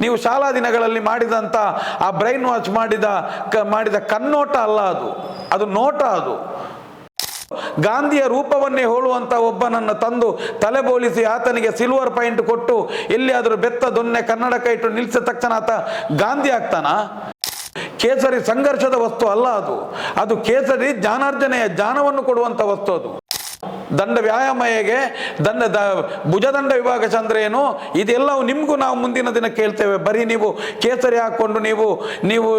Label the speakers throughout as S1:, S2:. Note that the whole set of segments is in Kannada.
S1: ನೀವು ಶಾಲಾ ದಿನಗಳಲ್ಲಿ ಮಾಡಿದಂಥ ಆ ಬ್ರೈನ್ ವಾಚ್ ಮಾಡಿದ ಕ, ಮಾಡಿದ ಕನ್ನೋಟ ಅಲ್ಲ ಅದು. ಅದು ನೋಟ ಅದು. ಗಾಂಧಿಯ ರೂಪವನ್ನೇ ಹೋಳುವಂಥ ಒಬ್ಬನನ್ನು ತಂದು ತಲೆಬೋಲಿಸಿ ಆತನಿಗೆ ಸಿಲ್ವರ್ ಪಾಯಿಂಟ್ ಕೊಟ್ಟು ಎಲ್ಲಿಯಾದರೂ ಬೆತ್ತ ದೊನ್ನೆ ಕನ್ನಡಕ ಇಟ್ಟು ನಿಲ್ಲಿಸಿದ ತಕ್ಷಣ ಆತ ಗಾಂಧಿ ಆಗ್ತಾನಾ? ಕೇಸರಿ ಸಂಘರ್ಷದ ವಸ್ತು ಅಲ್ಲ ಅದು. ಅದು ಕೇಸರಿ ಜ್ಞಾನಾರ್ಜನೆಯ ಜ್ಞಾನವನ್ನು ಕೊಡುವಂಥ ವಸ್ತು ಅದು. ದಂಡ ವ್ಯಾಯಾಮ ಹೇಗೆ ದಂಡ ದ, ಭುಜದಂಡ ವಿಭಾಗ ಚಂದ್ರ ಏನು ಇದೆಲ್ಲವೂ ನಿಮಗೂ ನಾವು ಮುಂದಿನ ದಿನ ಕೇಳ್ತೇವೆ. ಬರೀ ನೀವು ಕೇಸರಿ ಹಾಕ್ಕೊಂಡು ನೀವು ನೀವು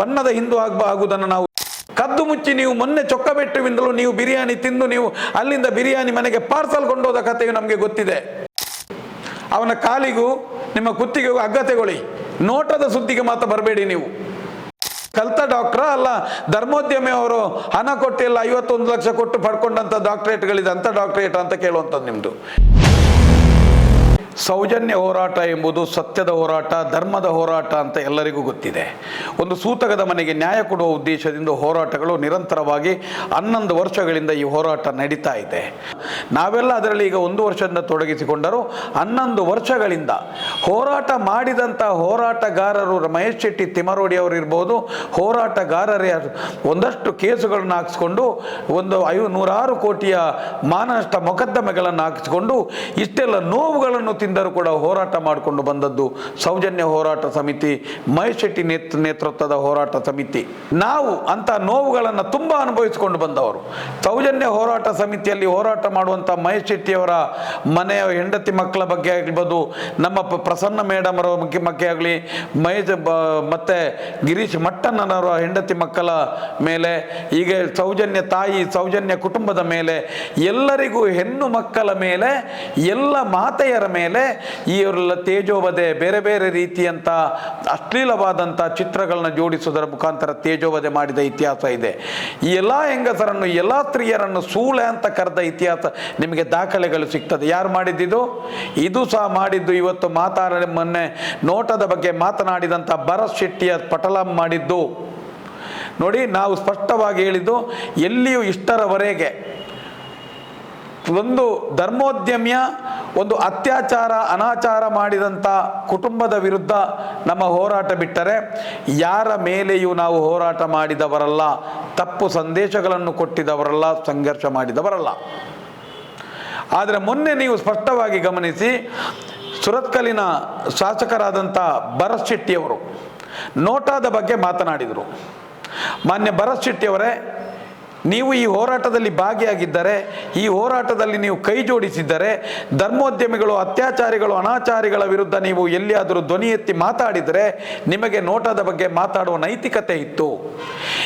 S1: ಬಣ್ಣದ ಹಿಂದೂ ಆಗ ಆಗುವುದನ್ನು ನಾವು ಕದ್ದು ಮುಚ್ಚಿ ನೀವು ಮೊನ್ನೆ ಚೊಕ್ಕಬೆಟ್ಟುವಿಂದಲೂ ನೀವು ಬಿರಿಯಾನಿ ತಿಂದು ನೀವು ಅಲ್ಲಿಂದ ಬಿರಿಯಾನಿ ಮನೆಗೆ ಪಾರ್ಸಲ್ ಕೊಂಡೋದ ಕಥೆಯು ನಮಗೆ ಗೊತ್ತಿದೆ. ಅವನ ಕಾಲಿಗೂ ನಿಮ್ಮ ಕುತ್ತಿಗೆಗೂ ಅಗ್ಗತೆಗೊಳ್ಳಿ ನೋಟದ ಸುದ್ದಿಗೆ ಮಾತ್ರ ಬರಬೇಡಿ ನೀವು. ಕಲ್ತ ಡಾಕ್ಟ್ರ ಅಲ್ಲ, ಧರ್ಮೋದ್ಯಮಿ ಅವರು ಹಣ ಕೊಟ್ಟಿಲ್ಲ, ಐವತ್ತೊಂದು ಲಕ್ಷ ಕೊಟ್ಟು ಪಡ್ಕೊಂಡಂಥ ಡಾಕ್ಟ್ರೇಟ್ಗಳಿದೆ ಅಂತ ಡಾಕ್ಟ್ರೇಟ್ ಅಂತ ಕೇಳುವಂಥದ್ದು ನಿಮ್ಮದು ಸೌಜನ್ಯ ಹೋರಾಟ ಎಂಬುದು ಸತ್ಯದ ಹೋರಾಟ, ಧರ್ಮದ ಹೋರಾಟ ಅಂತ ಎಲ್ಲರಿಗೂ ಗೊತ್ತಿದೆ. ಒಂದು ಸೂತಕದ ಮನೆಗೆ ನ್ಯಾಯ ಕೊಡುವ ಉದ್ದೇಶದಿಂದ ಹೋರಾಟಗಳು ನಿರಂತರವಾಗಿ ಹನ್ನೊಂದು ವರ್ಷಗಳಿಂದ ಈ ಹೋರಾಟ ನಡೀತಾ ಇದೆ. ನಾವೆಲ್ಲ ಅದರಲ್ಲಿ ಈಗ ಒಂದು ವರ್ಷದಿಂದ ತೊಡಗಿಸಿಕೊಂಡರೂ, ಹನ್ನೊಂದು ವರ್ಷಗಳಿಂದ ಹೋರಾಟ ಮಾಡಿದಂಥ ಹೋರಾಟಗಾರರು ಮಹೇಶ್ ಶೆಟ್ಟಿ ತಿಮರೋಡಿ ಅವರು ಇರ್ಬೋದು, ಹೋರಾಟಗಾರರೇ ಒಂದಷ್ಟು ಕೇಸುಗಳನ್ನು ಹಾಕಿಸ್ಕೊಂಡು, ಒಂದು ಐವ ನೂರಾರು ಕೋಟಿಯ ಮಾನನಷ್ಟ ಮೊಕದ್ದಮೆಗಳನ್ನು ಹಾಕಿಸ್ಕೊಂಡು, ಇಷ್ಟೆಲ್ಲ ನೋವುಗಳನ್ನು ತಿಂದರೂ ಕೂಡ ಹೋರಾಟ ಮಾಡಿಕೊಂಡು ಬಂದದ್ದು ಸೌಜನ್ಯ ಹೋರಾಟ ಸಮಿತಿ ಮಹೇಶ್ ಶೆಟ್ಟಿ ನೇತೃ ನೇತೃತ್ವದ ಹೋರಾಟ ಸಮಿತಿ. ನಾವು ಅಂತ ನೋವುಗಳನ್ನು ತುಂಬ ಅನುಭವಿಸಿಕೊಂಡು ಬಂದವರು. ಸೌಜನ್ಯ ಹೋರಾಟ ಸಮಿತಿಯಲ್ಲಿ ಹೋರಾಟ ಮಾಡುವಂಥ ಮಹೇಶ್ ಶೆಟ್ಟಿಯವರ ಮನೆಯ ಹೆಂಡತಿ ಮಕ್ಕಳ ಬಗ್ಗೆ ಆಗಿರ್ಬೋದು ನಮ್ಮ ಪ್ರಸನ್ನ ಮೇಡಮ್ ಅವರ ಬಗ್ಗೆ ಆಗಲಿ ಮಹೇಶ್ ಮತ್ತು ಗಿರೀಶ್ ಮಟ್ಟಣ್ಣನವರ ಹೆಂಡತಿ ಮಕ್ಕಳ ಮೇಲೆ, ಹೀಗೆ ಸೌಜನ್ಯ ತಾಯಿ, ಸೌಜನ್ಯ ಕುಟುಂಬದ ಮೇಲೆ, ಎಲ್ಲರಿಗೂ ಹೆಣ್ಣು ಮಕ್ಕಳ ಮೇಲೆ, ಎಲ್ಲ ಮಾತೆಯರ ಮೇಲೆ ಈ ಅವರೆಲ್ಲ ತೇಜೋವಧೆ ಬೇರೆ ಬೇರೆ ರೀತಿಯಂಥ ಅಶ್ಲೀಲವಾದಂಥ ಚಿತ್ರಗಳನ್ನ ಜೋಡಿಸುವುದರ ಮುಖಾಂತರ ತೇಜೋವಧೆ ಮಾಡಿದ ಇತಿಹಾಸ ಇದೆ. ಈ ಎಲ್ಲ ಹೆಂಗಸರನ್ನು ಎಲ್ಲ ಸ್ತ್ರೀಯರನ್ನು ಸೂಳೆ ಅಂತ ಕರೆದ ಇತಿಹಾಸ ನಿಮಗೆ ದಾಖಲೆಗಳು ಸಿಗ್ತದೆ. ಯಾರು ಮಾಡಿದ್ದಿದು? ಇದು ಸಹ ಮಾಡಿದ್ದು ಇವತ್ತು ಮಾತಾಡ ಮೊನ್ನೆ ನೋಟದ ಬಗ್ಗೆ ಮಾತನಾಡಿದಂಥ ಭರತ್ ಶೆಟ್ಟಿಯ ಪಟಲ ಮಾಡಿದ್ದು. ನೋಡಿ, ನಾವು ಸ್ಪಷ್ಟವಾಗಿ ಹೇಳಿದ್ದು, ಎಲ್ಲಿಯೂ ಇಷ್ಟರವರೆಗೆ ಒಂದು ಧರ್ಮೋದ್ಯಮಿಯ ಒಂದು ಅತ್ಯಾಚಾರ, ಅನಾಚಾರ ಮಾಡಿದಂಥ ಕುಟುಂಬದ ವಿರುದ್ಧ ನಮ್ಮ ಹೋರಾಟ ಬಿಟ್ಟರೆ ಯಾರ ಮೇಲೆಯೂ ನಾವು ಹೋರಾಟ ಮಾಡಿದವರಲ್ಲ, ತಪ್ಪು ಸಂದೇಶಗಳನ್ನು ಕೊಟ್ಟಿದವರಲ್ಲ, ಸಂಘರ್ಷ ಮಾಡಿದವರಲ್ಲ. ಆದರೆ ಮೊನ್ನೆ ನೀವು ಸ್ಪಷ್ಟವಾಗಿ ಗಮನಿಸಿ ಸುರತ್ಕಲಿನ ಶಾಸಕರಾದಂಥ ಭರತ್ ಶೆಟ್ಟಿಯವರು ನೋಟಾದ ಬಗ್ಗೆ ಮಾತನಾಡಿದರು. ಮಾನ್ಯ ಭರತ್ ಶೆಟ್ಟಿಯವರೇ ನೀವು ಈ ಹೋರಾಟದಲ್ಲಿ ಭಾಗಿಯಾಗಿದ್ದರೆ, ಈ ಹೋರಾಟದಲ್ಲಿ ನೀವು ಕೈ ಜೋಡಿಸಿದ್ದರೆ, ಧರ್ಮೋದ್ಯಮಿಗಳು, ಅತ್ಯಾಚಾರಿಗಳು, ಅನಾಚಾರಿಗಳ ವಿರುದ್ಧ ನೀವು ಎಲ್ಲಿಯಾದರೂ ಧ್ವನಿ ಎತ್ತಿ ಮಾತಾಡಿದರೆ, ನಿಮಗೆ ನೋಟದ ಬಗ್ಗೆ ಮಾತಾಡುವ ನೈತಿಕತೆ ಇತ್ತು.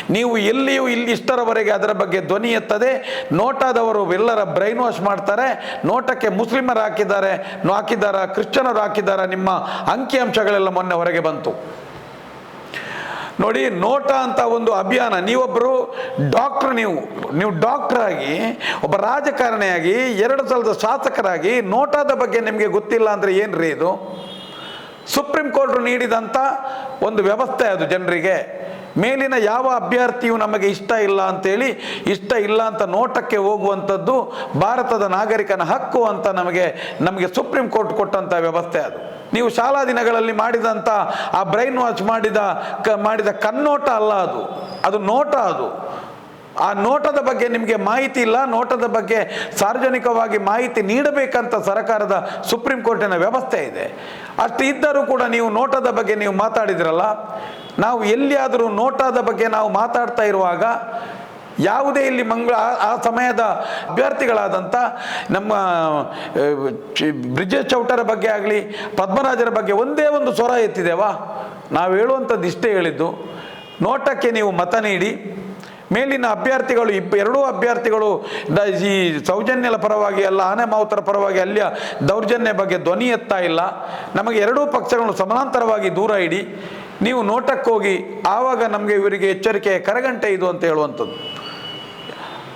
S1: ನೀವು ಎಲ್ಲಿಯೂ ಇಲ್ಲಿ ಇಷ್ಟರವರೆಗೆ ಅದರ ಬಗ್ಗೆ ಧ್ವನಿ ಎತ್ತದೆ, ನೋಟಾದವರು ಎಲ್ಲರ ಬ್ರೈನ್ ವಾಶ್ ಮಾಡ್ತಾರೆ, ನೋಟಕ್ಕೆ ಮುಸ್ಲಿಮರು ಹಾಕಿದ್ದಾರೆ ಹಾಕಿದ್ದಾರ ಕ್ರಿಶ್ಚಿಯನರು ಹಾಕಿದ್ದಾರ ನಿಮ್ಮ ಅಂಕಿಅಂಶಗಳೆಲ್ಲ ಮೊನ್ನೆ ಹೊರಗೆ ಬಂತು. ನೋಡಿ, ನೋಟ ಅಂತ ಒಂದು ಅಭಿಯಾನ. ನೀವೊಬ್ಬರು ಡಾಕ್ಟ್ರ್ ನೀವು. ನೀವು ಡಾಕ್ಟರ್ ಆಗಿ ಒಬ್ಬ ರಾಜಕಾರಣಿಯಾಗಿ, ಎರಡು ಸಲದ ಶಾಸಕರಾಗಿ ನೋಟಾದ ಬಗ್ಗೆ ನಿಮಗೆ ಗೊತ್ತಿಲ್ಲ ಅಂದರೆ ಏನ್ರಿ ಇದು? ಸುಪ್ರೀಂ ಕೋರ್ಟ್ ನೀಡಿದಂಥ ಒಂದು ವ್ಯವಸ್ಥೆ ಅದು ಜನರಿಗೆ. ಮೇಲಿನ ಯಾವ ಅಭ್ಯರ್ಥಿಯು ನಮಗೆ ಇಷ್ಟ ಇಲ್ಲ ಅಂತೇಳಿ, ಇಷ್ಟ ಇಲ್ಲ ಅಂತ ನೋಟಕ್ಕೆ ಹೋಗುವಂಥದ್ದು ಭಾರತದ ನಾಗರಿಕನ ಹಕ್ಕು ಅಂತ ನಮಗೆ ನಮಗೆ ಸುಪ್ರೀಂ ಕೋರ್ಟ್ ಕೊಟ್ಟಂಥ ವ್ಯವಸ್ಥೆ ಅದು. ನೀವು ಶಾಲಾ ದಿನಗಳಲ್ಲಿ ಮಾಡಿದಂಥ ಆ ಬ್ರೈನ್ ವಾಚ್ ಮಾಡಿದ ಕ, ಮಾಡಿದ ಕನ್ನೋಟ ಅಲ್ಲ ಅದು. ಅದು ನೋಟ ಅದು. ಆ ನೋಟದ ಬಗ್ಗೆ ನಿಮಗೆ ಮಾಹಿತಿ ಇಲ್ಲ, ನೋಟದ ಬಗ್ಗೆ ಸಾರ್ವಜನಿಕವಾಗಿ ಮಾಹಿತಿ ನೀಡಬೇಕಂತ ಸರ್ಕಾರದ ಸುಪ್ರೀಂ ಕೋರ್ಟಿನ ವ್ಯವಸ್ಥೆ ಇದೆ. ಅಷ್ಟು ಇದ್ದರೂ ಕೂಡ ನೀವು ನೋಟದ ಬಗ್ಗೆ ನೀವು ಮಾತಾಡಿದ್ರಲ್ಲ, ನಾವು ಎಲ್ಲಿಯಾದರೂ ನೋಟದ ಬಗ್ಗೆ ನಾವು ಮಾತಾಡ್ತಾ ಇರುವಾಗ ಯಾವುದೇ ಇಲ್ಲಿ ಮಂಗಳ ಆ- ಸಮಯದ ಅಭ್ಯರ್ಥಿಗಳಾದಂಥ ನಮ್ಮ ಬ್ರಿಜೇಶ್ ಚೌಟರ ಬಗ್ಗೆ ಆಗಲಿ, ಪದ್ಮರಾಜರ ಬಗ್ಗೆ ಒಂದೇ ಒಂದು ಸ್ವರ ಎತ್ತಿದೆವಾ? ನಾವು ಹೇಳುವಂಥದ್ದು ಇಷ್ಟೇ ಹೇಳಿದ್ದು. ನೋಟಕ್ಕೆ ನೀವು ಮತ ನೀಡಿ. ಮೇಲಿನ ಅಭ್ಯರ್ಥಿಗಳು ಇಬ್ಬ ಎರಡೂ ಅಭ್ಯರ್ಥಿಗಳು ಈ ಸೌಜನ್ಯಲ ಪರವಾಗಿ ಅಲ್ಲ, ಆನೆ ಮಾವುತರ ಪರವಾಗಿ ಅಲ್ಲಿಯ ದೌರ್ಜನ್ಯ ಬಗ್ಗೆ ಧ್ವನಿ ಎತ್ತಾ ಇಲ್ಲ. ನಮಗೆ ಎರಡೂ ಪಕ್ಷಗಳು ಸಮಾನಾಂತರವಾಗಿ ದೂರ ಇಡಿ. ನೀವು ನೋಟಕ್ಕೋಗಿ, ಆವಾಗ ನಮಗೆ ಇವರಿಗೆ ಎಚ್ಚರಿಕೆಯ ಕರಗಂಟೆ ಇದು ಅಂತ ಹೇಳುವಂಥದ್ದು.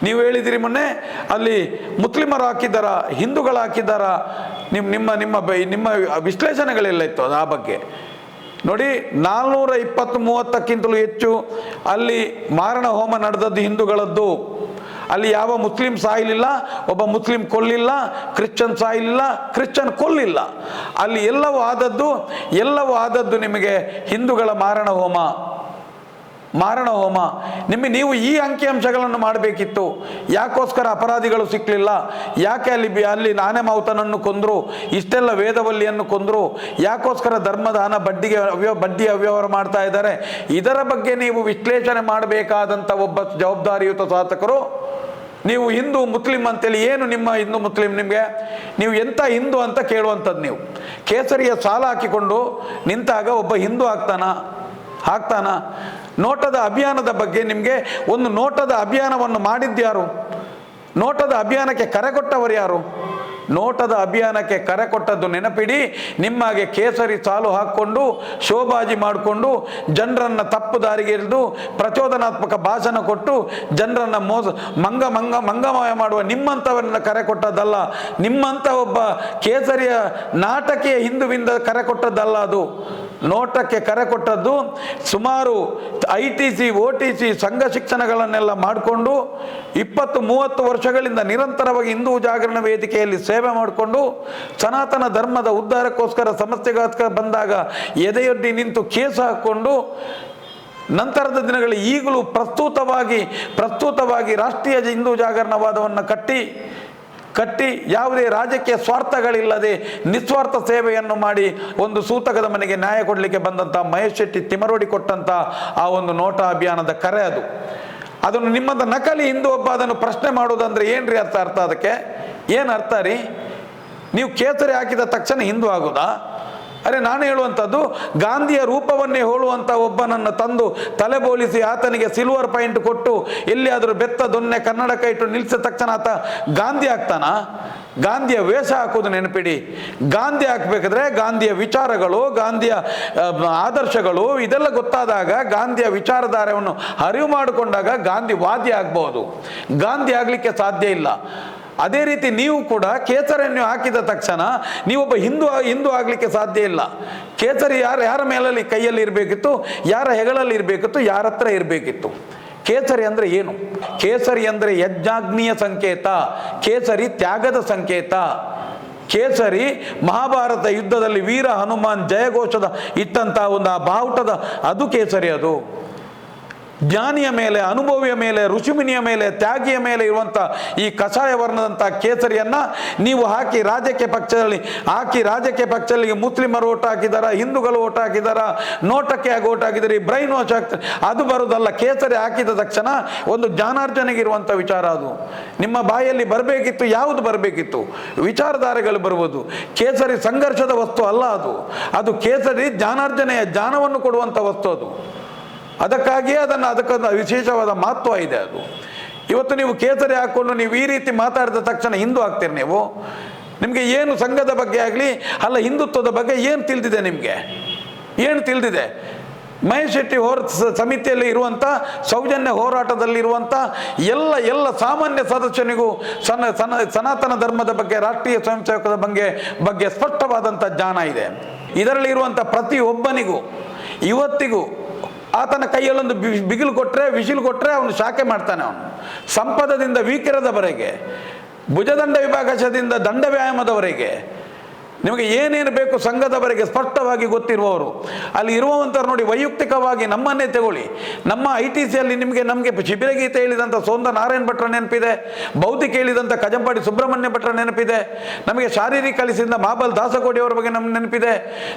S1: ನೀವು ಹೇಳಿದಿರಿ ಮೊನ್ನೆ, ಅಲ್ಲಿ ಮುಸ್ಲಿಮರು ಹಾಕಿದ್ದಾರ, ಹಿಂದೂಗಳು ಹಾಕಿದ್ದಾರ ನಿಮ್ಮ ನಿಮ್ಮ ನಿಮ್ಮ ನಿಮ್ಮ ವಿಶ್ಲೇಷಣೆಗಳೆಲ್ಲ ಇತ್ತು ಅದು ಆ ಬಗ್ಗೆ. ನೋಡಿ, ನಾಲ್ನೂರ ಇಪ್ಪತ್ತು ಮೂವತ್ತಕ್ಕಿಂತಲೂ ಹೆಚ್ಚು ಅಲ್ಲಿ ಮಾರಣ ಹೋಮ ನಡೆದದ್ದು ಹಿಂದೂಗಳದ್ದು. ಅಲ್ಲಿ ಯಾವ ಮುಸ್ಲಿಂ ಸಾಯಲಿಲ್ಲ, ಒಬ್ಬ ಮುಸ್ಲಿಂ ಕೊಲ್ಲಿಲ್ಲ ಕ್ರಿಶ್ಚನ್ ಸಾಯಲಿಲ್ಲ ಕ್ರಿಶ್ಚನ್ ಕೊಲ್ಲಿಲ್ಲ. ಅಲ್ಲಿ ಎಲ್ಲವೂ ಆದದ್ದು ಎಲ್ಲವೂ ಆದದ್ದು ನಿಮಗೆ ಹಿಂದೂಗಳ ಮಾರಣ ಹೋಮ. ಮಾರಣ ಹೋಮ ನಿಮಗೆ ನೀವು ಈ ಅಂಕಿಅಂಶಗಳನ್ನು ಮಾಡಬೇಕಿತ್ತು. ಯಾಕೋಸ್ಕರ ಅಪರಾಧಿಗಳು ಸಿಕ್ಕಲಿಲ್ಲ ಯಾಕೆ ಅಲ್ಲಿ ಅಲ್ಲಿ ನಾನೇ ಮಾವುತನನ್ನು ಕೊಂದರು? ಇಷ್ಟೆಲ್ಲ ವೇದವಲ್ಲಿಯನ್ನು ಕೊಂದರು? ಯಾಕೋಸ್ಕರ ಧರ್ಮದಾನ ಬಡ್ಡಿಗೆ ಅವ್ಯ ಬಡ್ಡಿ ಅವ್ಯವಹಾರ ಮಾಡ್ತಾ ಇದ್ದಾರೆ? ಇದರ ಬಗ್ಗೆ ನೀವು ವಿಶ್ಲೇಷಣೆ ಮಾಡಬೇಕಾದಂಥ ಒಬ್ಬ ಜವಾಬ್ದಾರಿಯುತ ಸಾಧಕರು, ನೀವು ಹಿಂದೂ, ಮುಸ್ಲಿಂ ಅಂತೇಳಿ ಏನು ನಿಮ್ಮ ಹಿಂದೂ, ಮುಸ್ಲಿಂ ನಿಮಗೆ? ನೀವು ಎಂಥ ಹಿಂದೂ ಅಂತ ಕೇಳುವಂಥದ್ದು ನೀವು. ಕೇಸರಿಯ ಸಾಲ ಹಾಕಿಕೊಂಡು ನಿಂತಾಗ ಒಬ್ಬ ಹಿಂದೂ ಆಗ್ತಾನ? ಆಗ್ತಾನ? ನೋಟದ ಅಭಿಯಾನದ ಬಗ್ಗೆ ನಿಮಗೆ ಒಂದು ನೋಟದ ಅಭಿಯಾನವನ್ನು ಮಾಡಿದ್ಯಾರು ನೋಟದ ಅಭಿಯಾನಕ್ಕೆ ಕರೆ ಕೊಟ್ಟವರು ಯಾರು? ನೋಟದ ಅಭಿಯಾನಕ್ಕೆ ಕರೆ ಕೊಟ್ಟದ್ದು ನೆನಪಿಡಿ, ನಿಮ್ಮಾಗೆ ಕೇಸರಿ ಸಾಲು ಹಾಕ್ಕೊಂಡು, ಶೋಭಾಜಿ ಮಾಡಿಕೊಂಡು, ಜನರನ್ನು ತಪ್ಪು ದಾರಿಗೆ ಇಳಿದು ಪ್ರಚೋದನಾತ್ಮಕ ಭಾಷಣ ಕೊಟ್ಟು, ಜನರನ್ನು ಮೋಸ, ಮಂಗ ಮಂಗ, ಮಂಗಮಯ ಮಾಡುವ ನಿಮ್ಮಂಥವರನ್ನ ಕರೆ ಕೊಟ್ಟದ್ದಲ್ಲ. ನಿಮ್ಮಂಥ ಒಬ್ಬ ಕೇಸರಿಯ ನಾಟಕೀಯ ಹಿಂದುವಿಂದ ಕರೆ ಕೊಟ್ಟದ್ದಲ್ಲ ಅದು. ನೋಟಕ್ಕೆ ಕರೆ ಕೊಟ್ಟದ್ದು ಸುಮಾರು I T C O T C ಸಂಘ ಶಿಕ್ಷಣಗಳನ್ನೆಲ್ಲ ಮಾಡಿಕೊಂಡು ಇಪ್ಪತ್ತು ಮೂವತ್ತು ವರ್ಷಗಳಿಂದ ನಿರಂತರವಾಗಿ ಹಿಂದೂ ಜಾಗರಣ ವೇದಿಕೆಯಲ್ಲಿ ಸೇವೆ ಮಾಡಿಕೊಂಡು ಸನಾತನ ಧರ್ಮದ ಉದ್ಧಾರಕ್ಕೋಸ್ಕರ ಸಮಸ್ಯೆಗೋಸ್ಕರ ಬಂದಾಗ ಎದೆಯೊಡ್ಡಿ ನಿಂತು ಕೇಸು ಹಾಕ್ಕೊಂಡು ನಂತರದ ದಿನಗಳಲ್ಲಿ ಈಗಲೂ ಪ್ರಸ್ತುತವಾಗಿ ಪ್ರಸ್ತುತವಾಗಿ ರಾಷ್ಟ್ರೀಯ ಹಿಂದೂ ಜಾಗರಣವಾದವನ್ನು ಕಟ್ಟಿ ಕಟ್ಟಿ ಯಾವುದೇ ರಾಜಕೀಯ ಸ್ವಾರ್ಥಗಳಿಲ್ಲದೆ ನಿಸ್ವಾರ್ಥ ಸೇವೆಯನ್ನು ಮಾಡಿ ಒಂದು ಸೂತಕದ ಮನೆಗೆ ನ್ಯಾಯ ಕೊಡಲಿಕ್ಕೆ ಬಂದಂಥ ಮಹೇಶ್ ಶೆಟ್ಟಿ ತಿಮರೋಡಿ ಕೊಟ್ಟಂಥ ಆ ಒಂದು ನೋಟ ಅಭಿಯಾನದ ಕರೆ ಅದು. ಅದನ್ನು ನಿಮ್ಮದ ನಕಲಿ ಹಿಂದೂ ಒಬ್ಬ ಅದನ್ನು ಪ್ರಶ್ನೆ ಮಾಡೋದಂದ್ರೆ ಏನ್ರಿ ಅರ್ಥ ಅರ್ಥ ಅದಕ್ಕೆ? ಏನು ಅರ್ಥ ರೀ? ನೀವು ಕೇಸರಿ ಹಾಕಿದ ತಕ್ಷಣ ಹಿಂದೂ ಆಗೋದಾ? ಅರೆ ನಾನು ಹೇಳುವಂಥದ್ದು, ಗಾಂಧಿಯ ರೂಪವನ್ನೇ ಹೋಲುವಂಥ ಒಬ್ಬನನ್ನು ತಂದು ತಲೆಬೋಲಿಸಿ ಆತನಿಗೆ ಸಿಲ್ವರ್ ಪಾಯಿಂಟ್ ಕೊಟ್ಟು ಎಲ್ಲಿಯಾದರೂ ಬೆತ್ತ ದೊನ್ನೆ ಕನ್ನಡಕ ಇಟ್ಟು ನಿಲ್ಲಿಸಿದ ತಕ್ಷಣ ಆತ ಗಾಂಧಿ ಆಗ್ತಾನ? ಗಾಂಧಿಯ ವೇಷ ಹಾಕೋದು ನೆನಪಿಡಿ. ಗಾಂಧಿ ಹಾಕ್ಬೇಕಾದ್ರೆ ಗಾಂಧಿಯ ವಿಚಾರಗಳು, ಗಾಂಧಿಯ ಆದರ್ಶಗಳು ಇದೆಲ್ಲ ಗೊತ್ತಾದಾಗ ಗಾಂಧಿಯ ವಿಚಾರಧಾರೆಯನ್ನು ಅರಿವು ಮಾಡಿಕೊಂಡಾಗ ಗಾಂಧಿ ವಾದಿ ಆಗ್ಬೋದು. ಗಾಂಧಿ ಆಗಲಿಕ್ಕೆ ಸಾಧ್ಯ ಇಲ್ಲ. ಅದೇ ರೀತಿ ನೀವು ಕೂಡ ಕೇಸರಿಯನ್ನು ಹಾಕಿದ ತಕ್ಷಣ ನೀವೊಬ್ಬ ಹಿಂದೂ ಹಿಂದೂ ಆಗಲಿಕ್ಕೆ ಸಾಧ್ಯ ಇಲ್ಲ. ಕೇಸರಿ ಯಾರು ಯಾರ ಮೇಲಲ್ಲಿ ಕೈಯಲ್ಲಿ ಇರಬೇಕಿತ್ತು, ಯಾರ ಹೆಗಲಲ್ಲಿ ಇರಬೇಕಿತ್ತು, ಯಾರ ಹತ್ರ ಇರಬೇಕಿತ್ತು. ಕೇಸರಿ ಅಂದರೆ ಏನು? ಕೇಸರಿ ಅಂದರೆ ಯಜ್ಞಾಗ್ನಿಯ ಸಂಕೇತ, ಕೇಸರಿ ತ್ಯಾಗದ ಸಂಕೇತ. ಕೇಸರಿ ಮಹಾಭಾರತ ಯುದ್ಧದಲ್ಲಿ ವೀರ ಹನುಮಾನ್ ಜಯಘೋಷದ ಇಟ್ಟಂತಹ ಒಂದು ಆ ಬಾವುಟದ, ಅದು ಕೇಸರಿ ಅದು. ಜ್ಞಾನಿಯ ಮೇಲೆ, ಅನುಭವಿಯ ಮೇಲೆ, ಋಷಿಮಿನಿಯ ಮೇಲೆ, ತ್ಯಾಗಿಯ ಮೇಲೆ ಇರುವಂಥ ಈ ಕಷಾಯ ವರ್ಣದಂಥ ಕೇಸರಿಯನ್ನ ನೀವು ಹಾಕಿ ರಾಜಕೀಯ ಪಕ್ಷದಲ್ಲಿ, ಹಾಕಿ ರಾಜಕೀಯ ಪಕ್ಷದಲ್ಲಿ ಮುಸ್ಲಿಮರು ಓಟ್ ಹಾಕಿದಾರ, ಹಿಂದೂಗಳು ಓಟ್ ಹಾಕಿದಾರ, ನೋಟಕ್ಕೆ ಆಗಿ ಓಟ್ ಹಾಕಿದರೆ ಬ್ರೈನ್ ವಾಶ್ ಆಗ್ತದೆ ಅದು ಬರೋದಲ್ಲ, ಕೇಸರಿ ಹಾಕಿದ ತಕ್ಷಣ ಒಂದು ಜ್ಞಾನಾರ್ಜನೆಗೆ ಇರುವಂಥ ವಿಚಾರ ಅದು. ನಿಮ್ಮ ಬಾಯಲ್ಲಿ ಬರಬೇಕಿತ್ತು, ಯಾವುದು ಬರಬೇಕಿತ್ತು? ವಿಚಾರಧಾರೆಗಳು ಬರುವುದು ಕೇಸರಿ ಸಂಘರ್ಷದ ವಸ್ತು ಅಲ್ಲ ಅದು. ಅದು ಕೇಸರಿ ಜ್ಞಾನಾರ್ಜನೆಯ ಜ್ಞಾನವನ್ನು ಕೊಡುವಂಥ ವಸ್ತು ಅದು. ಅದಕ್ಕಾಗಿಯೇ ಅದನ್ನು ಅದಕ್ಕೊಂದು ವಿಶೇಷವಾದ ಮಹತ್ವ ಇದೆ ಅದು. ಇವತ್ತು ನೀವು ಕೇಸರಿ ಹಾಕ್ಕೊಂಡು ನೀವು ಈ ರೀತಿ ಮಾತಾಡಿದ ತಕ್ಷಣ ಹಿಂದೂ ಆಗ್ತೀರಿ ನೀವು. ನಿಮಗೆ ಏನು ಸಂಘದ ಬಗ್ಗೆ ಆಗಲಿ, ಅಲ್ಲ ಹಿಂದುತ್ವದ ಬಗ್ಗೆ ಏನು ತಿಳಿದಿದೆ ನಿಮಗೆ? ಏನು ತಿಳಿದಿದೆ? ಮಹೇಶ್ ಶೆಟ್ಟಿ ಹೋರ ಸಮಿತಿಯಲ್ಲಿ ಇರುವಂಥ ಸೌಜನ್ಯ ಹೋರಾಟದಲ್ಲಿರುವಂಥ ಎಲ್ಲ ಎಲ್ಲ ಸಾಮಾನ್ಯ ಸದಸ್ಯನಿಗೂ ಸನ ಸನ, ಸನಾತನ ಧರ್ಮದ ಬಗ್ಗೆ, ರಾಷ್ಟ್ರೀಯ ಸ್ವಯಂ ಸೇವಕದ ಬಗ್ಗೆ ಬಗ್ಗೆ ಸ್ಪಷ್ಟವಾದಂಥ ಜ್ಞಾನ ಇದೆ. ಇದರಲ್ಲಿರುವಂಥ ಪ್ರತಿಯೊಬ್ಬನಿಗೂ ಇವತ್ತಿಗೂ ಆತನ ಕೈಯಲ್ಲೊಂದು ಬಿಗಿಲು ಕೊಟ್ಟರೆ ವಿಶಿಲು ಕೊಟ್ಟರೆ ಅವನು ಶಾಖೆ ಮಾಡ್ತಾನೆ ಅವನು. ಸಂಪದದಿಂದ ವೀಕಿರದವರೆಗೆ, ಭುಜದಂಡ ವಿಭಾಗಶದಿಂದ ದಂಡ ವ್ಯಾಯಾಮದವರೆಗೆ ನಿಮಗೆ ಏನೇನು ಬೇಕು ಸಂಘದವರಿಗೆ ಸ್ಪಷ್ಟವಾಗಿ ಗೊತ್ತಿರುವವರು. ಅಲ್ಲಿ ಇರುವಂಥವ್ರು ನೋಡಿ ವೈಯಕ್ತಿಕವಾಗಿ ನಮ್ಮನ್ನೇ ತಗೊಳ್ಳಿ. ನಮ್ಮ ಐ ಟಿ ಸಿಯಲ್ಲಿ ನಿಮಗೆ ನಮಗೆ ಶಿಬಿರಗೀತೆ ಹೇಳಿದಂಥ ಸೋಂದ ನಾರಾಯಣ ಭಟ್ರ ನೆನಪಿದೆ. ಬೌದ್ಧಿಕ ಹೇಳಿದಂಥ ಕಜಂಪಾಡಿ ಸುಬ್ರಹ್ಮಣ್ಯ ಭಟ್ರ ನೆನಪಿದೆ. ನಮಗೆ ಶಾರೀರಿಕ ಕಲಿಸಿದ ಮಾಬಲ್ ದಾಸಕೋಡಿ ಅವರ ಬಗ್ಗೆ ನಮ್ಗೆ ನೆನಪಿದೆ.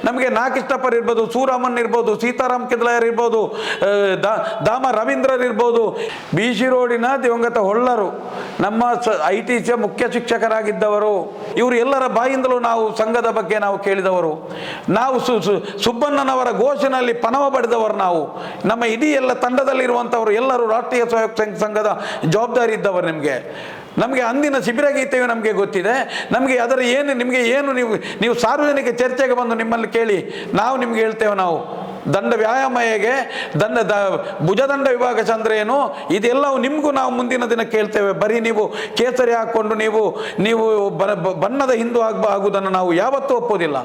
S1: ನಮಗೆ ನಾಕಿಷ್ಟಪ್ಪರ್ ಇರ್ಬೋದು, ಸೂರಾಮನ್ ಇರ್ಬೋದು, ಸೀತಾರಾಮ್ ಕಿದ್ಲಾಯರ್ ಇರ್ಬೋದು ದಾಮ ರವೀಂದ್ರರ್ ಇರ್ಬೋದು. ಬಿ ಸಿ ರೋಡಿನ ದಿವಂಗತ ಹೊಳ್ಳರು. ನಮ್ಮ ಐ ಟಿ ಸಿಯ ಮುಖ್ಯ ಶಿಕ್ಷಕರಾಗಿದ್ದವರು. ಇವರು ಎಲ್ಲರ ಬಾಯಿಂದಲೂ ನಾವು ಸಂಘದ ಬಗ್ಗೆ ನಾವು ಕೇಳಿದವರು, ನಾವು ಸು ಸುಬ್ಬಣ್ಣನವರ ಘೋಷಣೆಯಲ್ಲಿ ಪಣವ ಪಡೆದವರು ನಾವು. ನಮ್ಮ ಇಡೀ ಎಲ್ಲ ತಂಡದಲ್ಲಿರುವಂಥವರು ಎಲ್ಲರೂ ರಾಷ್ಟ್ರೀಯ ಸ್ವಯಂ ಸಂಘ- ಸಂಘದ ಜವಾಬ್ದಾರಿ ಇದ್ದವರು ನಿಮಗೆ. ನಮಗೆ ಅಂದಿನ ಶಿಬಿರ ಗೀತೆಯು ನಮಗೆ ಗೊತ್ತಿದೆ. ನಮಗೆ ಅದರ ಏನು ನಿಮಗೆ ಏನು ನೀವು ನೀವು ಸಾರ್ವಜನಿಕ ಚರ್ಚೆಗೆ ಬಂದು ನಿಮ್ಮಲ್ಲಿ ಕೇಳಿ, ನಾವು ನಿಮ್ಗೆ ಹೇಳ್ತೇವೆ ನಾವು. ದಂಡ ವ್ಯಾಯಾಮ ಹೇಗೆ? ದಂಡ ದ, ಭುಜದಂಡ ವಿಭಾಗ ಚಂದ್ರ ಏನು? ಇದೆಲ್ಲವೂ ನಿಮಗೂ ನಾವು ಮುಂದಿನ ದಿನ ಕೇಳ್ತೇವೆ. ಬರೀ ನೀವು ಕೇಸರಿ ಹಾಕ್ಕೊಂಡು ನೀವು ನೀವು ಬಣ್ಣದ ಹಿಂದೂ ಆಗ ಆಗುವುದನ್ನು ನಾವು ಯಾವತ್ತೂ ಒಪ್ಪೋದಿಲ್ಲ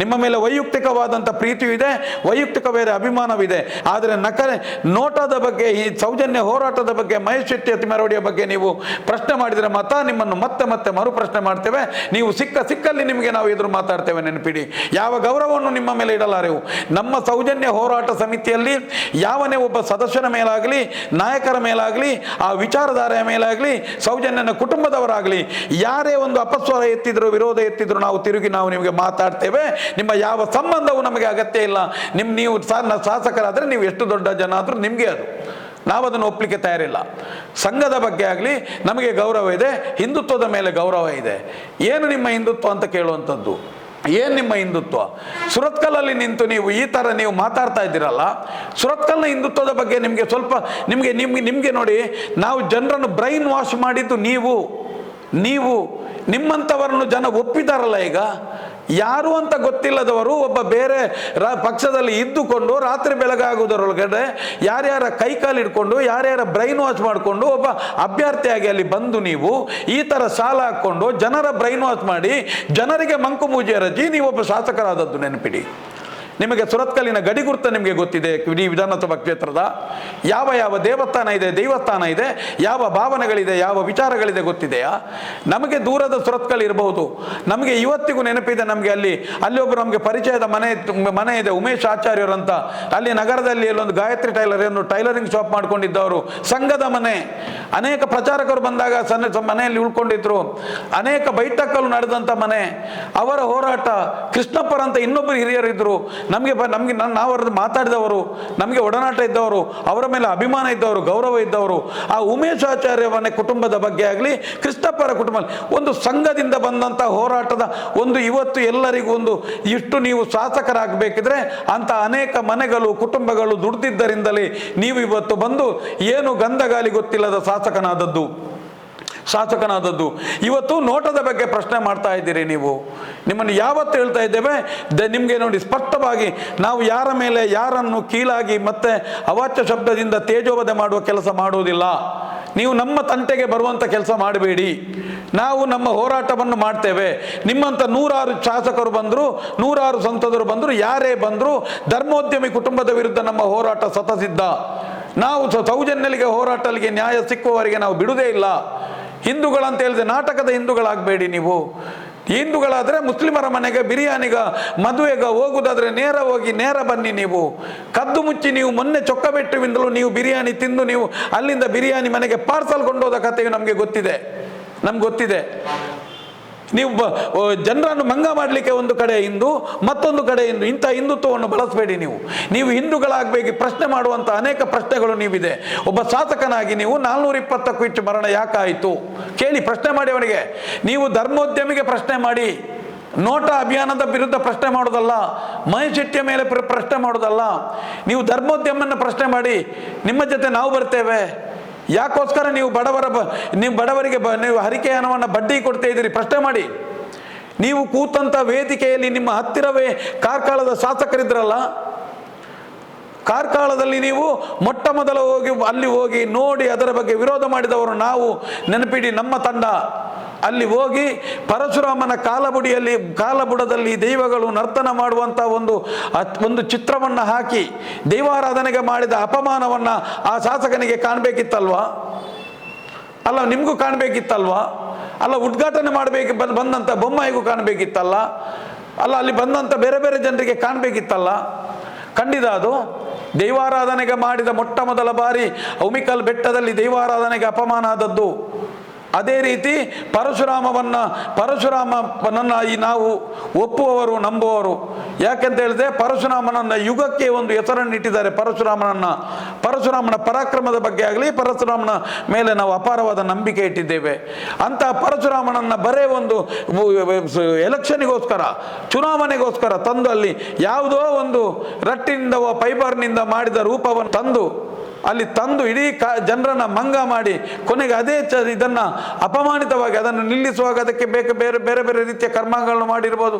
S1: ನಿಮ್ಮ ಮೇಲೆ ವೈಯಕ್ತಿಕವಾದಂಥ ಪ್ರೀತಿಯೂ ಇದೆ, ವೈಯಕ್ತಿಕ ಬೇರೆ ಅಭಿಮಾನವಿದೆ ಆದರೆ ನಕಲೆ, ನೋಟದ ಬಗ್ಗೆ, ಈ ಸೌಜನ್ಯ ಹೋರಾಟದ ಬಗ್ಗೆ, ಮಹೇಶ್ ಶೆಟ್ಟಿ ಅತಿಮರವಡಿಯ ಬಗ್ಗೆ ನೀವು ಪ್ರಶ್ನೆ ಮಾಡಿದರೆ ಮಾತ್ರ ನಿಮ್ಮನ್ನು ಮತ್ತೆ ಮತ್ತೆ ಮರು ಪ್ರಶ್ನೆ ಮಾಡ್ತೇವೆ. ನೀವು ಸಿಕ್ಕ ಸಿಕ್ಕಲ್ಲಿ ನಿಮಗೆ ನಾವು ಎದುರು ಮಾತಾಡ್ತೇವೆ ನೆನಪಿಡಿ. ಯಾವ ಗೌರವವನ್ನು ನಿಮ್ಮ ಮೇಲೆ ಇಡಲಾರೆವು? ನಮ್ಮ ಸೌಜನ್ಯ ಹೋರಾಟ ಸಮಿತಿಯಲ್ಲಿ ಯಾವನೇ ಒಬ್ಬ ಸದಸ್ಯನ ಮೇಲಾಗಲಿ, ನಾಯಕರ ಮೇಲಾಗಲಿ, ಆ ವಿಚಾರಧಾರೆಯ ಮೇಲಾಗಲಿ, ಸೌಜನ್ಯನ ಕುಟುಂಬದವರಾಗಲಿ, ಯಾರೇ ಒಂದು ಅಪಸ್ವರ ಎತ್ತಿದ್ರು, ವಿರೋಧ ಎತ್ತಿದ್ರು ನಾವು ತಿರುಗಿ ನಾವು ನಿಮಗೆ ಮಾತಾಡ್ತೇವೆ. ನಿಮ್ಮ ಯಾವ ಸಂಬಂಧವೂ ನಮಗೆ ಅಗತ್ಯ ಇಲ್ಲ. ನಿಮ್ಮ ನೀವು ಶಾಸಕರಾದರೆ ನೀವು ಎಷ್ಟು ದೊಡ್ಡ ಜನ ಆದರೂ ನಿಮಗೆ ಅದು. ನಾವು ಅದನ್ನು ಒಪ್ಪಲಿಕ್ಕೆ ತಯಾರಿಲ್ಲ. ಸಂಘದ ಬಗ್ಗೆ ಆಗಲಿ ನಮಗೆ ಗೌರವ ಇದೆ, ಹಿಂದುತ್ವದ ಮೇಲೆ ಗೌರವ ಇದೆ. ಏನು ನಿಮ್ಮ ಹಿಂದುತ್ವ ಅಂತ ಕೇಳುವಂಥದ್ದು? ಏನು ನಿಮ್ಮ ಹಿಂದುತ್ವ? ಸುರತ್ಕಲ್ಲಲ್ಲಿ ನಿಂತು ನೀವು ಈ ಥರ ನೀವು ಮಾತಾಡ್ತಾ ಇದ್ದೀರಲ್ಲ, ಸುರತ್ಕಲ್ನ ಹಿಂದುತ್ವದ ಬಗ್ಗೆ ನಿಮಗೆ ಸ್ವಲ್ಪ, ನಿಮಗೆ, ನಿಮ್ಗೆ, ನಿಮಗೆ ನೋಡಿ, ನಾವು ಜನರನ್ನು ಬ್ರೈನ್ ವಾಶ್ ಮಾಡಿದ್ದು ನೀವು ನೀವು ನಿಮ್ಮಂಥವರನ್ನು ಜನ ಒಪ್ಪಿದಾರಲ್ಲ ಈಗ? ಯಾರು ಅಂತ ಗೊತ್ತಿಲ್ಲದವರು ಒಬ್ಬ ಬೇರೆ ರಾ ಪಕ್ಷದಲ್ಲಿ ಇದ್ದುಕೊಂಡು ರಾತ್ರಿ ಬೆಳಗಾಗುವುದರೊಳಗಡೆ ಯಾರ್ಯಾರ ಕೈಕಾಲು ಇಟ್ಕೊಂಡು ಯಾರ್ಯಾರ ಬ್ರೈನ್ ವಾಶ್ ಮಾಡಿಕೊಂಡು, ಒಬ್ಬ ಅಭ್ಯರ್ಥಿಯಾಗಿ ಅಲ್ಲಿ ಬಂದು ನೀವು ಈ ಥರ ಸಾಲ ಹಾಕ್ಕೊಂಡು ಜನರ ಬ್ರೈನ್ ವಾಶ್ ಮಾಡಿ, ಜನರಿಗೆ ಮಂಕು ಮೂಜೆ ಒಬ್ಬ ಶಾಸಕರಾದದ್ದು ನೆನಪಿಡಿ. ನಿಮಗೆ ಸುರತ್ಕಲ್ಲಿನ ಗಡಿ ಗುರುತ ನಿಮಗೆ ಗೊತ್ತಿದೆ. ಇಡೀ ವಿಧಾನಸಭಾ ಕ್ಷೇತ್ರದ ಯಾವ ಯಾವ ದೇವಸ್ಥಾನ ಇದೆ, ದೈವಸ್ಥಾನ ಇದೆ, ಯಾವ ಭಾವನೆಗಳಿದೆ, ಯಾವ ವಿಚಾರಗಳಿದೆ ಗೊತ್ತಿದೆಯಾ? ನಮಗೆ ದೂರದ ಸುರತ್ಕಲ್ ಇರಬಹುದು. ನಮಗೆ ಇವತ್ತಿಗೂ ನೆನಪಿದೆ ನಮಗೆ ಅಲ್ಲಿ ಅಲ್ಲಿ ಒಬ್ಬರು ನಮಗೆ ಪರಿಚಯದ ಮನೆ ಮನೆ ಇದೆ, ಉಮೇಶ್ ಆಚಾರ್ಯರಂತ ಅಲ್ಲಿ ನಗರದಲ್ಲಿ ಅಲ್ಲೊಂದು ಗಾಯತ್ರಿ ಟೈಲರ್ ಏನು ಟೈಲರಿಂಗ್ ಶಾಪ್ ಮಾಡ್ಕೊಂಡಿದ್ದವರು. ಸಂಘದ ಮನೆ. ಅನೇಕ ಪ್ರಚಾರಕರು ಬಂದಾಗ ಸಣ್ಣ ಮನೆಯಲ್ಲಿ ಉಳ್ಕೊಂಡಿದ್ರು. ಅನೇಕ ಬೈಠಕ್ಕಲು ನಡೆದಂಥ ಮನೆ. ಅವರ ಹೋರಾಟ ಕೃಷ್ಣಪ್ಪರಂತ ಇನ್ನೊಬ್ಬರು ಹಿರಿಯರಿದ್ದರು ನಮಗೆ ಬ ನಮಗೆ ನಾನು ನಾವು ಅವ್ರದ್ದು ಮಾತಾಡಿದವರು, ನಮಗೆ ಒಡನಾಟ ಇದ್ದವರು, ಅವರ ಮೇಲೆ ಅಭಿಮಾನ ಇದ್ದವರು, ಗೌರವ ಇದ್ದವರು, ಆ ಉಮೇಶ್ ಆಚಾರ್ಯ ಮನೆ ಕುಟುಂಬದ ಬಗ್ಗೆ ಆಗಲಿ ಕ್ರಿಸ್ತಪ್ಪರ ಕುಟುಂಬ ಒಂದು ಸಂಘದಿಂದ ಬಂದಂಥ ಹೋರಾಟದ ಒಂದು ಇವತ್ತು ಎಲ್ಲರಿಗೂ ಒಂದು ಇಷ್ಟು ನೀವು ಶಾಸಕರಾಗಬೇಕಿದ್ರೆ ಅಂಥ ಅನೇಕ ಮನೆಗಳು, ಕುಟುಂಬಗಳು ದುಡ್ದಿದ್ದರಿಂದಲೇ ನೀವು ಇವತ್ತು ಬಂದು ಏನು ಗಂಧಗಾಲಿ ಗೊತ್ತಿಲ್ಲದ ಶಾಸಕನಾದದ್ದು. ಶಾಸಕನಾದದ್ದು. ಇವತ್ತು ನೋಟದ ಬಗ್ಗೆ ಪ್ರಶ್ನೆ ಮಾಡ್ತಾ ಇದ್ದೀರಿ ನೀವು. ನಿಮ್ಮನ್ನು ಯಾವತ್ತು ಹೇಳ್ತಾ ಇದ್ದೇವೆ? ದ ನಿಮಗೆ ನೋಡಿ ಸ್ಪಷ್ಟವಾಗಿ ನಾವು ಯಾರ ಮೇಲೆ ಯಾರನ್ನು ಕೀಳಾಗಿ ಮತ್ತೆ ಅವಾಚ್ಯ ಶಬ್ದದಿಂದ ತೇಜೋವಧೆ ಮಾಡುವ ಕೆಲಸ ಮಾಡುವುದಿಲ್ಲ. ನೀವು ನಮ್ಮ ತಂಟೆಗೆ ಬರುವಂಥ ಕೆಲಸ ಮಾಡಬೇಡಿ. ನಾವು ನಮ್ಮ ಹೋರಾಟವನ್ನು ಮಾಡ್ತೇವೆ. ನಿಮ್ಮಂಥ ನೂರಾರು ಶಾಸಕರು ಬಂದರು, ನೂರಾರು ಸಂಸದರು ಬಂದರು, ಯಾರೇ ಬಂದರು ಧರ್ಮೋದ್ಯಮಿ ಕುಟುಂಬದ ವಿರುದ್ಧ ನಮ್ಮ ಹೋರಾಟ ಸತಸಿದ್ಧ ನಾವು ಸೌಜನ್ಯಲಿಗೆ ಹೋರಾಟಲಿಗೆ ನ್ಯಾಯ ಸಿಕ್ಕುವವರಿಗೆ ನಾವು ಬಿಡುವುದೇ ಇಲ್ಲ. ಹಿಂದೂಗಳಂತ ಹೇಳಿದ್ರೆ ನಾಟಕದ ಹಿಂದೂಗಳಾಗಬೇಡಿ ನೀವು. ಹಿಂದೂಗಳಾದರೆ ಮುಸ್ಲಿಮರ ಮನೆಗೆ ಬಿರಿಯಾನಿಗ ಮದುವೆಗ ಹೋಗುವುದಾದರೆ ನೇರ ಹೋಗಿ ನೇರ ಬನ್ನಿ ನೀವು. ಕದ್ದು ಮುಚ್ಚಿ ನೀವು ಮೊನ್ನೆ ಚೊಕ್ಕಬೆಟ್ಟುವಿಂದಲೂ ನೀವು ಬಿರಿಯಾನಿ ತಿಂದು ನೀವು ಅಲ್ಲಿಂದ ಬಿರಿಯಾನಿ ಮನೆಗೆ ಪಾರ್ಸಲ್ ಕೊಂಡೋದ ಕಥೆಯು ನಮಗೆ ಗೊತ್ತಿದೆ. ನಮ್ಗೆ ಗೊತ್ತಿದೆ. ನೀವು ಜನರನ್ನು ಮಂಗ ಮಾಡಲಿಕ್ಕೆ ಒಂದು ಕಡೆ ಹಿಂದೂ ಮತ್ತೊಂದು ಕಡೆ ಹಿಂದೂ ಇಂಥ ಹಿಂದುತ್ವವನ್ನು ಬಳಸಬೇಡಿ ನೀವು. ನೀವು ಹಿಂದೂಗಳಾಗಬೇಕು, ಪ್ರಶ್ನೆ ಮಾಡುವಂಥ ಅನೇಕ ಪ್ರಶ್ನೆಗಳು ನೀವಿದೆ. ಒಬ್ಬ ಶಾಸಕನಾಗಿ ನೀವು ನಾಲ್ನೂರ ಇಪ್ಪತ್ತಕ್ಕೂ ಹೆಚ್ಚು ಮರಣ ಯಾಕಾಯಿತು? ಕೇಳಿ ಪ್ರಶ್ನೆ ಮಾಡಿ ಅವನಿಗೆ. ನೀವು ಧರ್ಮೋದ್ಯಮಿಗೆ ಪ್ರಶ್ನೆ ಮಾಡಿ. ನೋಟ ಅಭಿಯಾನದ ವಿರುದ್ಧ ಪ್ರಶ್ನೆ ಮಾಡೋದಲ್ಲ. ಮಹಿಶೆಟ್ಟಿಯ ಮೇಲೆ ಪ್ರ- ಪ್ರಶ್ನೆ ಮಾಡೋದಲ್ಲ. ನೀವು ಧರ್ಮೋದ್ಯಮನ ಪ್ರಶ್ನೆ ಮಾಡಿ. ನಿಮ್ಮ ಜೊತೆ ನಾವು ಬರ್ತೇವೆ. ಯಾಕೋಸ್ಕರ ನೀವು ಬಡವರ ಬ ನೀವು ಬಡವರಿಗೆ ಬ ನೀವು ಹರಿಕೆ ಹಣವನ್ನು ಬಡ್ಡಿ ಕೊಡ್ತಾ ಇದ್ದೀರಿ. ಪ್ರಶ್ನೆ ಮಾಡಿ. ನೀವು ಕೂತಂಥ ವೇದಿಕೆಯಲ್ಲಿ ನಿಮ್ಮ ಹತ್ತಿರವೇ ಕಾರ್ಕಳದ ಶಾಸಕರಿದ್ದರಲ್ಲ ಕಾರ್ಕಳದಲ್ಲಿ ನೀವು ಮೊಟ್ಟ ಮೊದಲ ಹೋಗಿ ಅಲ್ಲಿ ಹೋಗಿ ನೋಡಿ ಅದರ ಬಗ್ಗೆ ವಿರೋಧ ಮಾಡಿದವರು ನಾವು. ನೆನಪಿಡಿ, ನಮ್ಮ ತಂಡ. ಅಲ್ಲಿ ಹೋಗಿ ಪರಶುರಾಮನ ಕಾಲಬುಡಿಯಲ್ಲಿ, ಕಾಲಬುಡದಲ್ಲಿ ದೈವಗಳು ನರ್ತನ ಮಾಡುವಂಥ ಒಂದು ಒಂದು ಚಿತ್ರವನ್ನು ಹಾಕಿ ದೈವಾರಾಧನೆಗೆ ಮಾಡಿದ ಅಪಮಾನವನ್ನು ಆ ಶಾಸಕನಿಗೆ ಕಾಣಬೇಕಿತ್ತಲ್ವಾ? ಅಲ್ಲ, ನಿಮಗೂ ಕಾಣಬೇಕಿತ್ತಲ್ವಾ? ಅಲ್ಲ, ಉದ್ಘಾಟನೆ ಮಾಡಬೇಕು, ಬಂದ್ ಬಂದಂಥ ಬೊಮ್ಮಾಯಿಗೂ ಕಾಣಬೇಕಿತ್ತಲ್ಲ? ಅಲ್ಲ, ಅಲ್ಲಿ ಬಂದಂಥ ಬೇರೆ ಬೇರೆ ಜನರಿಗೆ ಕಾಣಬೇಕಿತ್ತಲ್ಲ? ಖಂಡಿತ ಅದು. ದೈವಾರಾಧನೆಗೆ ಮಾಡಿದ ಮೊಟ್ಟ ಮೊದಲ ಬಾರಿ ಔಮಿಕಲ್ ಬೆಟ್ಟದಲ್ಲಿ ದೈವಾರಾಧನೆಗೆ ಅಪಮಾನ ಆದದ್ದು. ಅದೇ ರೀತಿ ಪರಶುರಾಮವನ್ನು, ಪರಶುರಾಮನನ್ನು ಈ ನಾವು ಒಪ್ಪುವವರು, ನಂಬುವವರು. ಯಾಕೆಂತ ಹೇಳಿದ್ರೆ ಪರಶುರಾಮನನ್ನು ಯುಗಕ್ಕೆ ಒಂದು ಹೆಸರನ್ನು ಇಟ್ಟಿದ್ದಾರೆ ಪರಶುರಾಮನನ್ನು. ಪರಶುರಾಮನ ಪರಾಕ್ರಮದ ಬಗ್ಗೆ ಆಗಲಿ, ಪರಶುರಾಮನ ಮೇಲೆ ನಾವು ಅಪಾರವಾದ ನಂಬಿಕೆ ಇಟ್ಟಿದ್ದೇವೆ. ಅಂತ ಪರಶುರಾಮನನ್ನು ಬರೇ ಒಂದು ಎಲೆಕ್ಷನಿಗೋಸ್ಕರ ಚುನಾವಣೆಗೋಸ್ಕರ ತಂದು ಅಲ್ಲಿ ಯಾವುದೋ ಒಂದು ರಟ್ಟಿನಿಂದ ಫೈಬರ್ನಿಂದ ಮಾಡಿದ ರೂಪವನ್ನು ತಂದು ಅಲ್ಲಿ ತಂದು ಇಡೀ ಕಾ ಜನರನ್ನ ಮಂಗ ಮಾಡಿ ಕೊನೆಗೆ ಅದೇ ಚ ಇದನ್ನು ಅಪಮಾನಿತವಾಗಿ ಅದನ್ನು ನಿಲ್ಲಿಸುವಾಗ ಅದಕ್ಕೆ ಬೇಕು ಬೇರೆ ಬೇರೆ ಬೇರೆ ರೀತಿಯ ಕರ್ಮಗಳನ್ನು ಮಾಡಿರ್ಬೋದು.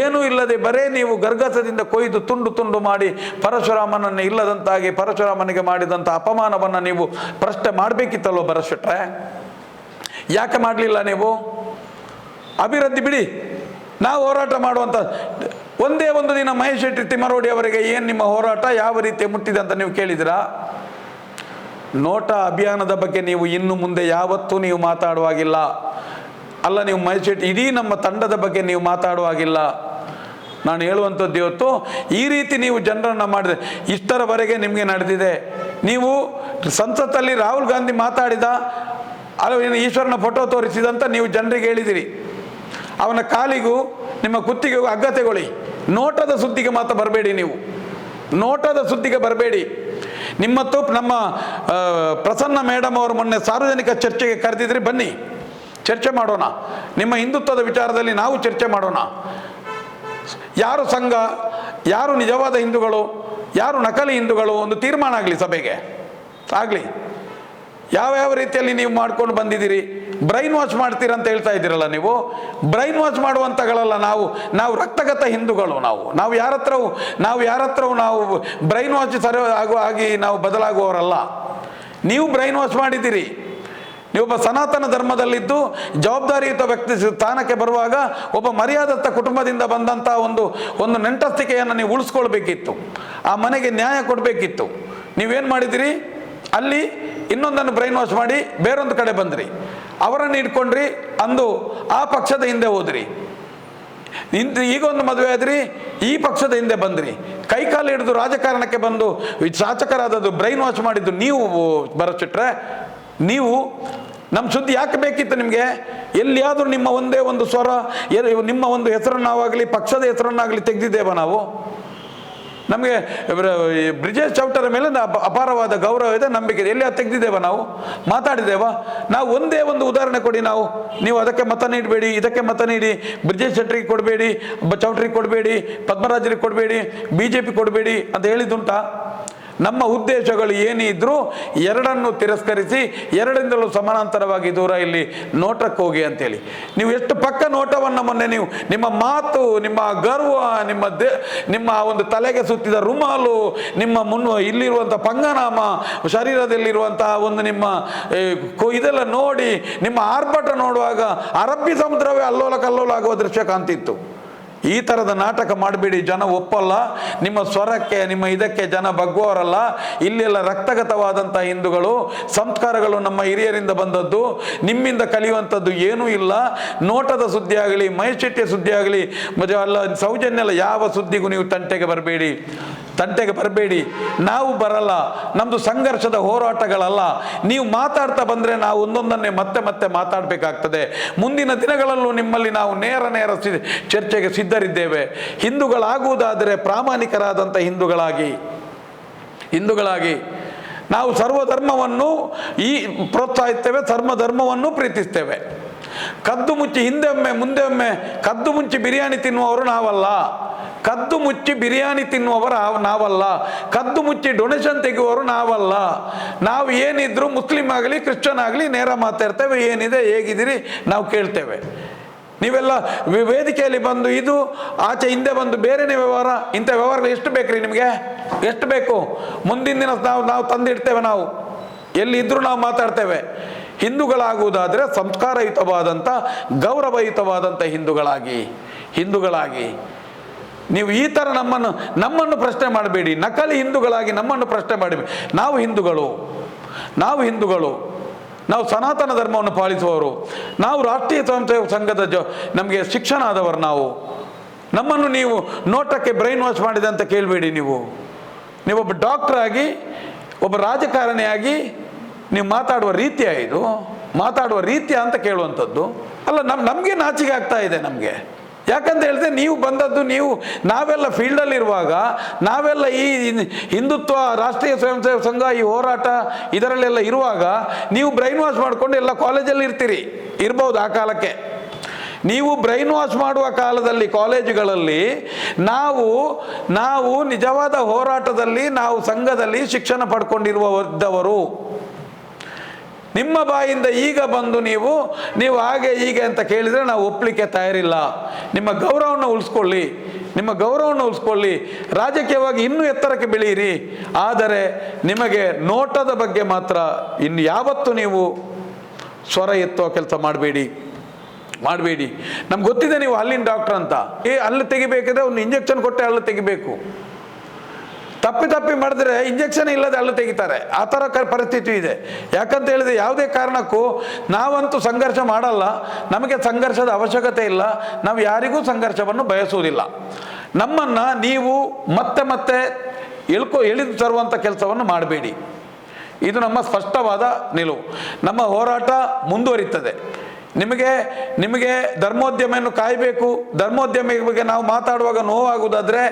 S1: ಏನೂ ಇಲ್ಲದೆ ಬರೇ ನೀವು ಗರ್ಗಸದಿಂದ ಕೊಯ್ದು ತುಂಡು ತುಂಡು ಮಾಡಿ ಪರಶುರಾಮನನ್ನು ಇಲ್ಲದಂತಾಗಿ ಪರಶುರಾಮನಿಗೆ ಮಾಡಿದಂಥ ಅಪಮಾನವನ್ನು ನೀವು ಪ್ರಶ್ನೆ ಮಾಡಬೇಕಿತ್ತಲ್ವ ಬರಶೆಟ್ರೆ ಯಾಕೆ ಮಾಡಲಿಲ್ಲ ನೀವು? ಅಭಿವೃದ್ಧಿ ಬಿಡಿ. ನಾವು ಹೋರಾಟ ಮಾಡುವಂಥ ಒಂದೇ ಒಂದು ದಿನ ಮಹೇಶ್ ಶೆಟ್ಟಿ ತಿಮ್ಮರೋಡಿ ಅವರಿಗೆ ಏನು ನಿಮ್ಮ ಹೋರಾಟ, ಯಾವ ರೀತಿ ಮುಟ್ಟಿದೆ ಅಂತ ನೀವು ಕೇಳಿದಿರಾ ನೋಟ ಅಭಿಯಾನದ ಬಗ್ಗೆ ನೀವು ಇನ್ನು ಮುಂದೆ ಯಾವತ್ತೂ ನೀವು ಮಾತಾಡುವಾಗಿಲ್ಲ. ಅಲ್ಲ, ನೀವು ಶೆಟ್ಟಿ ಇಡೀ ನಮ್ಮ ತಂಡದ ಬಗ್ಗೆ ನೀವು ಮಾತಾಡುವಾಗಿಲ್ಲ. ನಾನು ಹೇಳುವಂಥದ್ದು ಇವತ್ತು, ಈ ರೀತಿ ನೀವು ಜನರನ್ನು ಮಾಡಿದೆ ಇಷ್ಟರವರೆಗೆ ನಿಮಗೆ ನಡೆದಿದೆ. ನೀವು ಸಂಸತ್ತಲ್ಲಿ ರಾಹುಲ್ ಗಾಂಧಿ ಮಾತಾಡಿದ, ಅಲ್ಲ ಈಶ್ವರನ ಫೋಟೋ ತೋರಿಸಿದಂತ ನೀವು ಜನರಿಗೆ ಹೇಳಿದಿರಿ. ಅವನ ಕಾಲಿಗೂ, ನಿಮ್ಮ ಕುತ್ತಿಗೆಗೂ ಅಗ್ಗತೆಗೊಳ್ಳಿ. ನೋಟದ ಸುದ್ದಿಗೆ ಮಾತ್ರ ಬರಬೇಡಿ ನೀವು. ನೋಟದ ಸುದ್ದಿಗೆ ಬರಬೇಡಿ. ನಿಮ್ಮತ್ತು ನಮ್ಮ ಪ್ರಸನ್ನ ಮೇಡಮ್ ಅವರು ಮೊನ್ನೆ ಸಾರ್ವಜನಿಕ ಚರ್ಚೆಗೆ ಕರೆದಿದ್ರಿ, ಬನ್ನಿ, ಚರ್ಚೆ ಮಾಡೋಣ. ನಿಮ್ಮ ಹಿಂದುತ್ವದ ವಿಚಾರದಲ್ಲಿ ನಾವು ಚರ್ಚೆ ಮಾಡೋಣ. ಯಾರು ಸಂಘ, ಯಾರು ನಿಜವಾದ ಹಿಂದೂಗಳು, ಯಾರು ನಕಲಿ ಹಿಂದೂಗಳು, ಒಂದು ತೀರ್ಮಾನ ಆಗಲಿ ಸಭೆಗೆ. ಆಗಲಿ. ಯಾವ್ಯಾವ ಯಾವ ರೀತಿಯಲ್ಲಿ ನೀವು ಮಾಡ್ಕೊಂಡು ಬಂದಿದ್ದೀರಿ? ಬ್ರೈನ್ ವಾಶ್ ಮಾಡ್ತೀರ ಅಂತ ಹೇಳ್ತಾ ಇದ್ದೀರಲ್ಲ ನೀವು? ಬ್ರೈನ್ ವಾಶ್ ಮಾಡುವಂಥಗಳಲ್ಲ ನಾವು ನಾವು ರಕ್ತಗತ ಹಿಂದೂಗಳು ನಾವು. ನಾವು ಯಾರ ಹತ್ರವೂ ನಾವು ಯಾರ ಹತ್ರವೂ ನಾವು ಬ್ರೈನ್ ವಾಶ್ ಸರಿ ಆಗುವ ಆಗಿ ನಾವು ಬದಲಾಗುವವರಲ್ಲ. ನೀವು ಬ್ರೈನ್ ವಾಶ್ ಮಾಡಿದ್ದೀರಿ ನೀವೊಬ್ಬ ಸನಾತನ ಧರ್ಮದಲ್ಲಿದ್ದು ಜವಾಬ್ದಾರಿಯುತ ವ್ಯಕ್ತಿ ಸ್ಥಾನಕ್ಕೆ ಬರುವಾಗ ಒಬ್ಬ ಮರ್ಯಾದತ್ತ ಕುಟುಂಬದಿಂದ ಬಂದಂಥ ಒಂದು ಒಂದು ನೆಂಟಸ್ತಿಕೆಯನ್ನು ನೀವು ಉಳಿಸ್ಕೊಳ್ಬೇಕಿತ್ತು. ಆ ಮನೆಗೆ ನ್ಯಾಯ ಕೊಡಬೇಕಿತ್ತು. ನೀವೇನು ಮಾಡಿದಿರಿ ಅಲ್ಲಿ ಇನ್ನೊಂದನ್ನು ಬ್ರೈನ್ ವಾಶ್ ಮಾಡಿ ಬೇರೊಂದು ಕಡೆ ಬಂದ್ರಿ. ಅವರನ್ನು ಇಟ್ಕೊಂಡ್ರಿ ಅಂದು ಆ ಪಕ್ಷದ ಹಿಂದೆ ಹೋದ್ರಿ. ಇಂದು ಈಗ ಒಂದು ಮದುವೆ ಆದ್ರಿ, ಈ ಪಕ್ಷದ ಹಿಂದೆ ಬಂದ್ರಿ. ಕೈಕಾಲು ಹಿಡಿದು ರಾಜಕಾರಣಕ್ಕೆ ಬಂದು ಶಾಸಕರಾದದ್ದು ಬ್ರೈನ್ ವಾಶ್ ಮಾಡಿದ್ದು ನೀವು ಬರಚಿಟ್ರೆ ನೀವು ನಮ್ಮ ಸುದ್ದಿ ಯಾಕೆ ಬೇಕಿತ್ತು ನಿಮಗೆ? ಎಲ್ಲಿಯಾದರೂ ನಿಮ್ಮ ಒಂದೇ ಒಂದು ಸ್ವರ ನಿಮ್ಮ ಒಂದು ಹೆಸರನ್ನಾಗಲಿ ಪಕ್ಷದ ಹೆಸರನ್ನಾಗಲಿ ತೆಗೆದಿದ್ದೇವ ನಾವು? ನಮಗೆ ಬ್ರಿಜೇಶ್ ಚೌಟರ ಮೇಲೆ ಅಪಾರವಾದ ಗೌರವ ಇದೆ, ನಂಬಿಕೆ ಇದೆ. ಎಲ್ಲಿ ತೆಗೆದಿದ್ದೇವ ನಾವು? ಮಾತಾಡಿದ್ದೇವ? ನಾವು ಒಂದೇ ಒಂದು ಉದಾಹರಣೆ ಕೊಡಿ ನಾವು. ನೀವು ಅದಕ್ಕೆ ಮತ ನೀಡಬೇಡಿ, ಇದಕ್ಕೆ ಮತ ನೀಡಿ, ಬ್ರಿಜೇಶ್ ಶೆಟ್ಟರಿಗೆ ಕೊಡಬೇಡಿ ಚೌಟ್ರಿಗೆ ಕೊಡಬೇಡಿ, ಪದ್ಮರಾಜರಿಗೆ ಕೊಡಬೇಡಿ ಬಿ ಜೆ ಪಿ ಕೊಡಬೇಡಿ ಅಂತ ಹೇಳಿದ್ದುಂಟಾ? ನಮ್ಮ ಉದ್ದೇಶಗಳು ಏನೇ ಇದ್ರೂ ಎರಡನ್ನು ತಿರಸ್ಕರಿಸಿ ಎರಡಿಂದಲೂ ಸಮಾನಾಂತರವಾಗಿ ದೂರ ಇಲ್ಲಿ ನೋಟಕ್ಕೆ ಹೋಗಿ ಅಂತೇಳಿ. ನೀವು ಎಷ್ಟು ಪಕ್ಕ ನೋಟವನ್ನು ಮೊನ್ನೆ ನೀವು ನಿಮ್ಮ ಮಾತು, ನಿಮ್ಮ ಗರ್ವ, ನಿಮ್ಮ ದೇ, ನಿಮ್ಮ ಒಂದು ತಲೆಗೆ ಸುತ್ತಿದ ರುಮಾಲು, ನಿಮ್ಮ ಮುನ್ನು ಇಲ್ಲಿರುವಂಥ ಪಂಗನಾಮ, ಶರೀರದಲ್ಲಿರುವಂತಹ ಒಂದು ನಿಮ್ಮ ಇದೆಲ್ಲ ನೋಡಿ ನಿಮ್ಮ ಆರ್ಭಟ ನೋಡುವಾಗ ಅರಬ್ಬಿ ಸಮುದ್ರವೇ ಅಲ್ಲೋಲ ಕಲ್ಲೋಲ ಆಗುವ ದೃಶ್ಯ ಕಾಣ್ತಿತ್ತು. ಈ ಥರದ ನಾಟಕ ಮಾಡಬೇಡಿ, ಜನ ಒಪ್ಪಲ್ಲ. ನಿಮ್ಮ ಸ್ವರಕ್ಕೆ, ನಿಮ್ಮ ಇದಕ್ಕೆ ಜನ ಬಗ್ಗುವವರಲ್ಲ. ಇಲ್ಲೆಲ್ಲ ರಕ್ತಗತವಾದಂಥ ಹಿಂದೂಗಳು, ಸಂಸ್ಕಾರಗಳು ನಮ್ಮ ಹಿರಿಯರಿಂದ ಬಂದದ್ದು. ನಿಮ್ಮಿಂದ ಕಲಿಯುವಂಥದ್ದು ಏನೂ ಇಲ್ಲ. ನೋಟದ ಸುದ್ದಿ ಆಗಲಿ ಮೈಶೆಟ್ಟಿಯ ಸುದ್ದಿ ಆಗಲಿ ಅಲ್ಲ ಸೌಜನ್ಯ ಯಾವ ಸುದ್ದಿಗೂ ನೀವು ತಂಟೆಗೆ ಬರಬೇಡಿ. ತಂಟೆಗೆ ಬರಬೇಡಿ. ನಾವು ಬರಲ್ಲ. ನಮ್ಮದು ಸಂಘರ್ಷದ ಹೋರಾಟಗಳಲ್ಲ. ನೀವು ಮಾತಾಡ್ತಾ ಬಂದರೆ ನಾವು ಒಂದೊಂದನ್ನೇ ಮತ್ತೆ ಮತ್ತೆ ಮಾತಾಡಬೇಕಾಗ್ತದೆ. ಮುಂದಿನ ದಿನಗಳಲ್ಲೂ ನಿಮ್ಮಲ್ಲಿ ನಾವು ನೇರ ನೇರ ಚರ್ಚೆಗೆ ಸಿದ್ಧರಿದ್ದೇವೆ. ಹಿಂದೂಗಳಾಗುವುದಾದರೆ ಪ್ರಾಮಾಣಿಕರಾದಂಥ ಹಿಂದೂಗಳಾಗಿ ಹಿಂದೂಗಳಾಗಿ ನಾವು ಸರ್ವಧರ್ಮವನ್ನು ಈ ಪ್ರೋತ್ಸಾಹಿಸ್ತೇವೆ, ಸರ್ವಧರ್ಮವನ್ನು ಪ್ರೀತಿಸ್ತೇವೆ. ಕದ್ದು ಮುಚ್ಚಿ ಹಿಂದೆ ಒಮ್ಮೆ, ಮುಂದೆ ಒಮ್ಮೆ ಕದ್ದು ಮುಚ್ಚಿ ಬಿರಿಯಾನಿ ತಿನ್ನುವವರು ನಾವಲ್ಲ. ಕದ್ದು ಮುಚ್ಚಿ ಬಿರಿಯಾನಿ ತಿನ್ನುವವರ ನಾವಲ್ಲ. ಕದ್ದು ಮುಚ್ಚಿ ಡೊನೇಷನ್ ತೆಗೆಯುವವರು ನಾವಲ್ಲ. ನಾವು ಏನಿದ್ರು ಮುಸ್ಲಿಂ ಆಗಲಿ, ಕ್ರಿಶ್ಚಿಯನ್ ಆಗಲಿ ನೇರ ಮಾತಾಡ್ತೇವೆ, ಏನಿದೆ, ಹೇಗಿದ್ದೀರಿ, ನಾವು ಕೇಳ್ತೇವೆ. ನೀವೆಲ್ಲ ವೇದಿಕೆಯಲ್ಲಿ ಬಂದು ಇದು, ಆಚೆ ಹಿಂದೆ ಬಂದು ಬೇರೆನೇ ವ್ಯವಹಾರ, ಇಂಥ ವ್ಯವಹಾರಗಳು ಎಷ್ಟು ಬೇಕ್ರಿ ನಿಮಗೆ? ಎಷ್ಟು ಬೇಕು? ಮುಂದಿನ ದಿನ ನಾವು ನಾವು ತಂದಿಡ್ತೇವೆ ನಾವು. ಎಲ್ಲಿದ್ದರೂ ನಾವು ಮಾತಾಡ್ತೇವೆ. ಹಿಂದೂಗಳಾಗುವುದಾದರೆ ಸಂಸ್ಕಾರಯುತವಾದಂಥ ಗೌರವಯುತವಾದಂಥ ಹಿಂದೂಗಳಾಗಿ ಹಿಂದೂಗಳಾಗಿ. ನೀವು ಈ ಥರ ನಮ್ಮನ್ನು ನಮ್ಮನ್ನು ಪ್ರಶ್ನೆ ಮಾಡಬೇಡಿ. ನಕಲಿ ಹಿಂದೂಗಳಾಗಿ ನಮ್ಮನ್ನು ಪ್ರಶ್ನೆ ಮಾಡಬೇಡಿ. ನಾವು ಹಿಂದೂಗಳು. ನಾವು ಹಿಂದೂಗಳು. ನಾವು ಸನಾತನ ಧರ್ಮವನ್ನು ಪಾಲಿಸುವವರು. ನಾವು ರಾಷ್ಟ್ರೀಯ ಸ್ವಯಂ ಸೇವಕ ಸಂಘದ ಜೊ, ನಮಗೆ ಶಿಕ್ಷಣ ಆದವರು ನಾವು. ನಮ್ಮನ್ನು ನೀವು ನೋಟಕ್ಕೆ ಬ್ರೈನ್ ವಾಶ್ ಮಾಡಿದೆ ಅಂತ ಕೇಳಬೇಡಿ ನೀವು. ನೀವೊಬ್ಬ ಡಾಕ್ಟ್ರ್ ಆಗಿ ಒಬ್ಬ ರಾಜಕಾರಣಿಯಾಗಿ ನೀವು ಮಾತಾಡುವ ರೀತಿಯ ಇದು, ಮಾತಾಡುವ ರೀತಿಯ ಅಂತ ಕೇಳುವಂಥದ್ದು. ಅಲ್ಲ, ನಮ್, ನಮಗೆ ನಾಚಿಕೆ ಆಗ್ತಾ ಇದೆ ನಮಗೆ. ಯಾಕಂತ ಹೇಳಿದ್ರೆ ನೀವು ಬಂದದ್ದು ನೀವು, ನಾವೆಲ್ಲ ಫೀಲ್ಡಲ್ಲಿರುವಾಗ ನಾವೆಲ್ಲ ಈ ಹಿಂದುತ್ವ, ರಾಷ್ಟ್ರೀಯ ಸ್ವಯಂ ಸೇವಕ ಸಂಘ, ಈ ಹೋರಾಟ ಇದರಲ್ಲೆಲ್ಲ ಇರುವಾಗ, ನೀವು ಬ್ರೈನ್ ವಾಶ್ ಮಾಡಿಕೊಂಡು ಎಲ್ಲ ಕಾಲೇಜಲ್ಲಿ ಇರ್ತೀರಿ. ಇರ್ಬೋದು ಆ ಕಾಲಕ್ಕೆ. ನೀವು ಬ್ರೈನ್ ವಾಶ್ ಮಾಡುವ ಕಾಲದಲ್ಲಿ, ಕಾಲೇಜುಗಳಲ್ಲಿ ನಾವು ನಾವು ನಿಜವಾದ ಹೋರಾಟದಲ್ಲಿ, ನಾವು ಸಂಘದಲ್ಲಿ ಶಿಕ್ಷಣ ಪಡ್ಕೊಂಡಿರುವವರು ನಿಮ್ಮ ಬಾಯಿಂದ ಈಗ ಬಂದು ನೀವು ನೀವು ಹಾಗೆ ಹೀಗೆ ಅಂತ ಕೇಳಿದರೆ ನಾವು ಒಪ್ಪಲಿಕ್ಕೆ ತಯಾರಿಲ್ಲ. ನಿಮ್ಮ ಗೌರವವನ್ನು ಉಳಿಸ್ಕೊಳ್ಳಿ. ನಿಮ್ಮ ಗೌರವವನ್ನು ಉಳಿಸ್ಕೊಳ್ಳಿ. ರಾಜಕೀಯವಾಗಿ ಇನ್ನೂ ಎತ್ತರಕ್ಕೆ ಬೆಳೆಯಿರಿ. ಆದರೆ ನಿಮಗೆ ನೋಟದ ಬಗ್ಗೆ ಮಾತ್ರ ಇನ್ನು ಯಾವತ್ತೂ ನೀವು ಸ್ವರ ಎತ್ತುವ ಕೆಲಸ ಮಾಡಬೇಡಿ. ಮಾಡಬೇಡಿ. ನಮ್ಗೆ ಗೊತ್ತಿದೆ ನೀವು ಅಲ್ಲಿನ ಡಾಕ್ಟರ್ ಅಂತ. ಏ, ಅಲ್ಲಿ ತೆಗಿಬೇಕಿದ್ರೆ ಒಂದು ಇಂಜೆಕ್ಷನ್ ಕೊಟ್ಟೆ ಅಲ್ಲಿ ತೆಗಿಬೇಕು. ತಪ್ಪಿ ತಪ್ಪಿ ಮಾಡಿದ್ರೆ ಇಂಜೆಕ್ಷನ್ ಇಲ್ಲದೆ ಅಲ್ಲಿ ತೆಗಿತಾರೆ. ಆ ಥರ ಕ ಪರಿಸ್ಥಿತಿ ಇದೆ. ಯಾಕಂತ ಹೇಳಿದ್ರೆ ಯಾವುದೇ ಕಾರಣಕ್ಕೂ ನಾವಂತೂ ಸಂಘರ್ಷ ಮಾಡಲ್ಲ. ನಮಗೆ ಸಂಘರ್ಷದ ಅವಶ್ಯಕತೆ ಇಲ್ಲ. ನಾವು ಯಾರಿಗೂ ಸಂಘರ್ಷವನ್ನು ಬಯಸುವುದಿಲ್ಲ. ನಮ್ಮನ್ನು ನೀವು ಮತ್ತೆ ಮತ್ತೆ ಇಳ್ಕೊ, ಇಳಿದು ತರುವಂಥ ಕೆಲಸವನ್ನು ಮಾಡಬೇಡಿ. ಇದು ನಮ್ಮ ಸ್ಪಷ್ಟವಾದ ನಿಲುವು. ನಮ್ಮ ಹೋರಾಟ ಮುಂದುವರಿತದೆ. ನಿಮಗೆ ನಿಮಗೆ ಧರ್ಮೋದ್ಯಮವನ್ನು ಕಾಯಬೇಕು. ಧರ್ಮೋದ್ಯಮ ಬಗ್ಗೆ ನಾವು ಮಾತಾಡುವಾಗ ನೋವಾಗುವುದಾದ್ರೆ,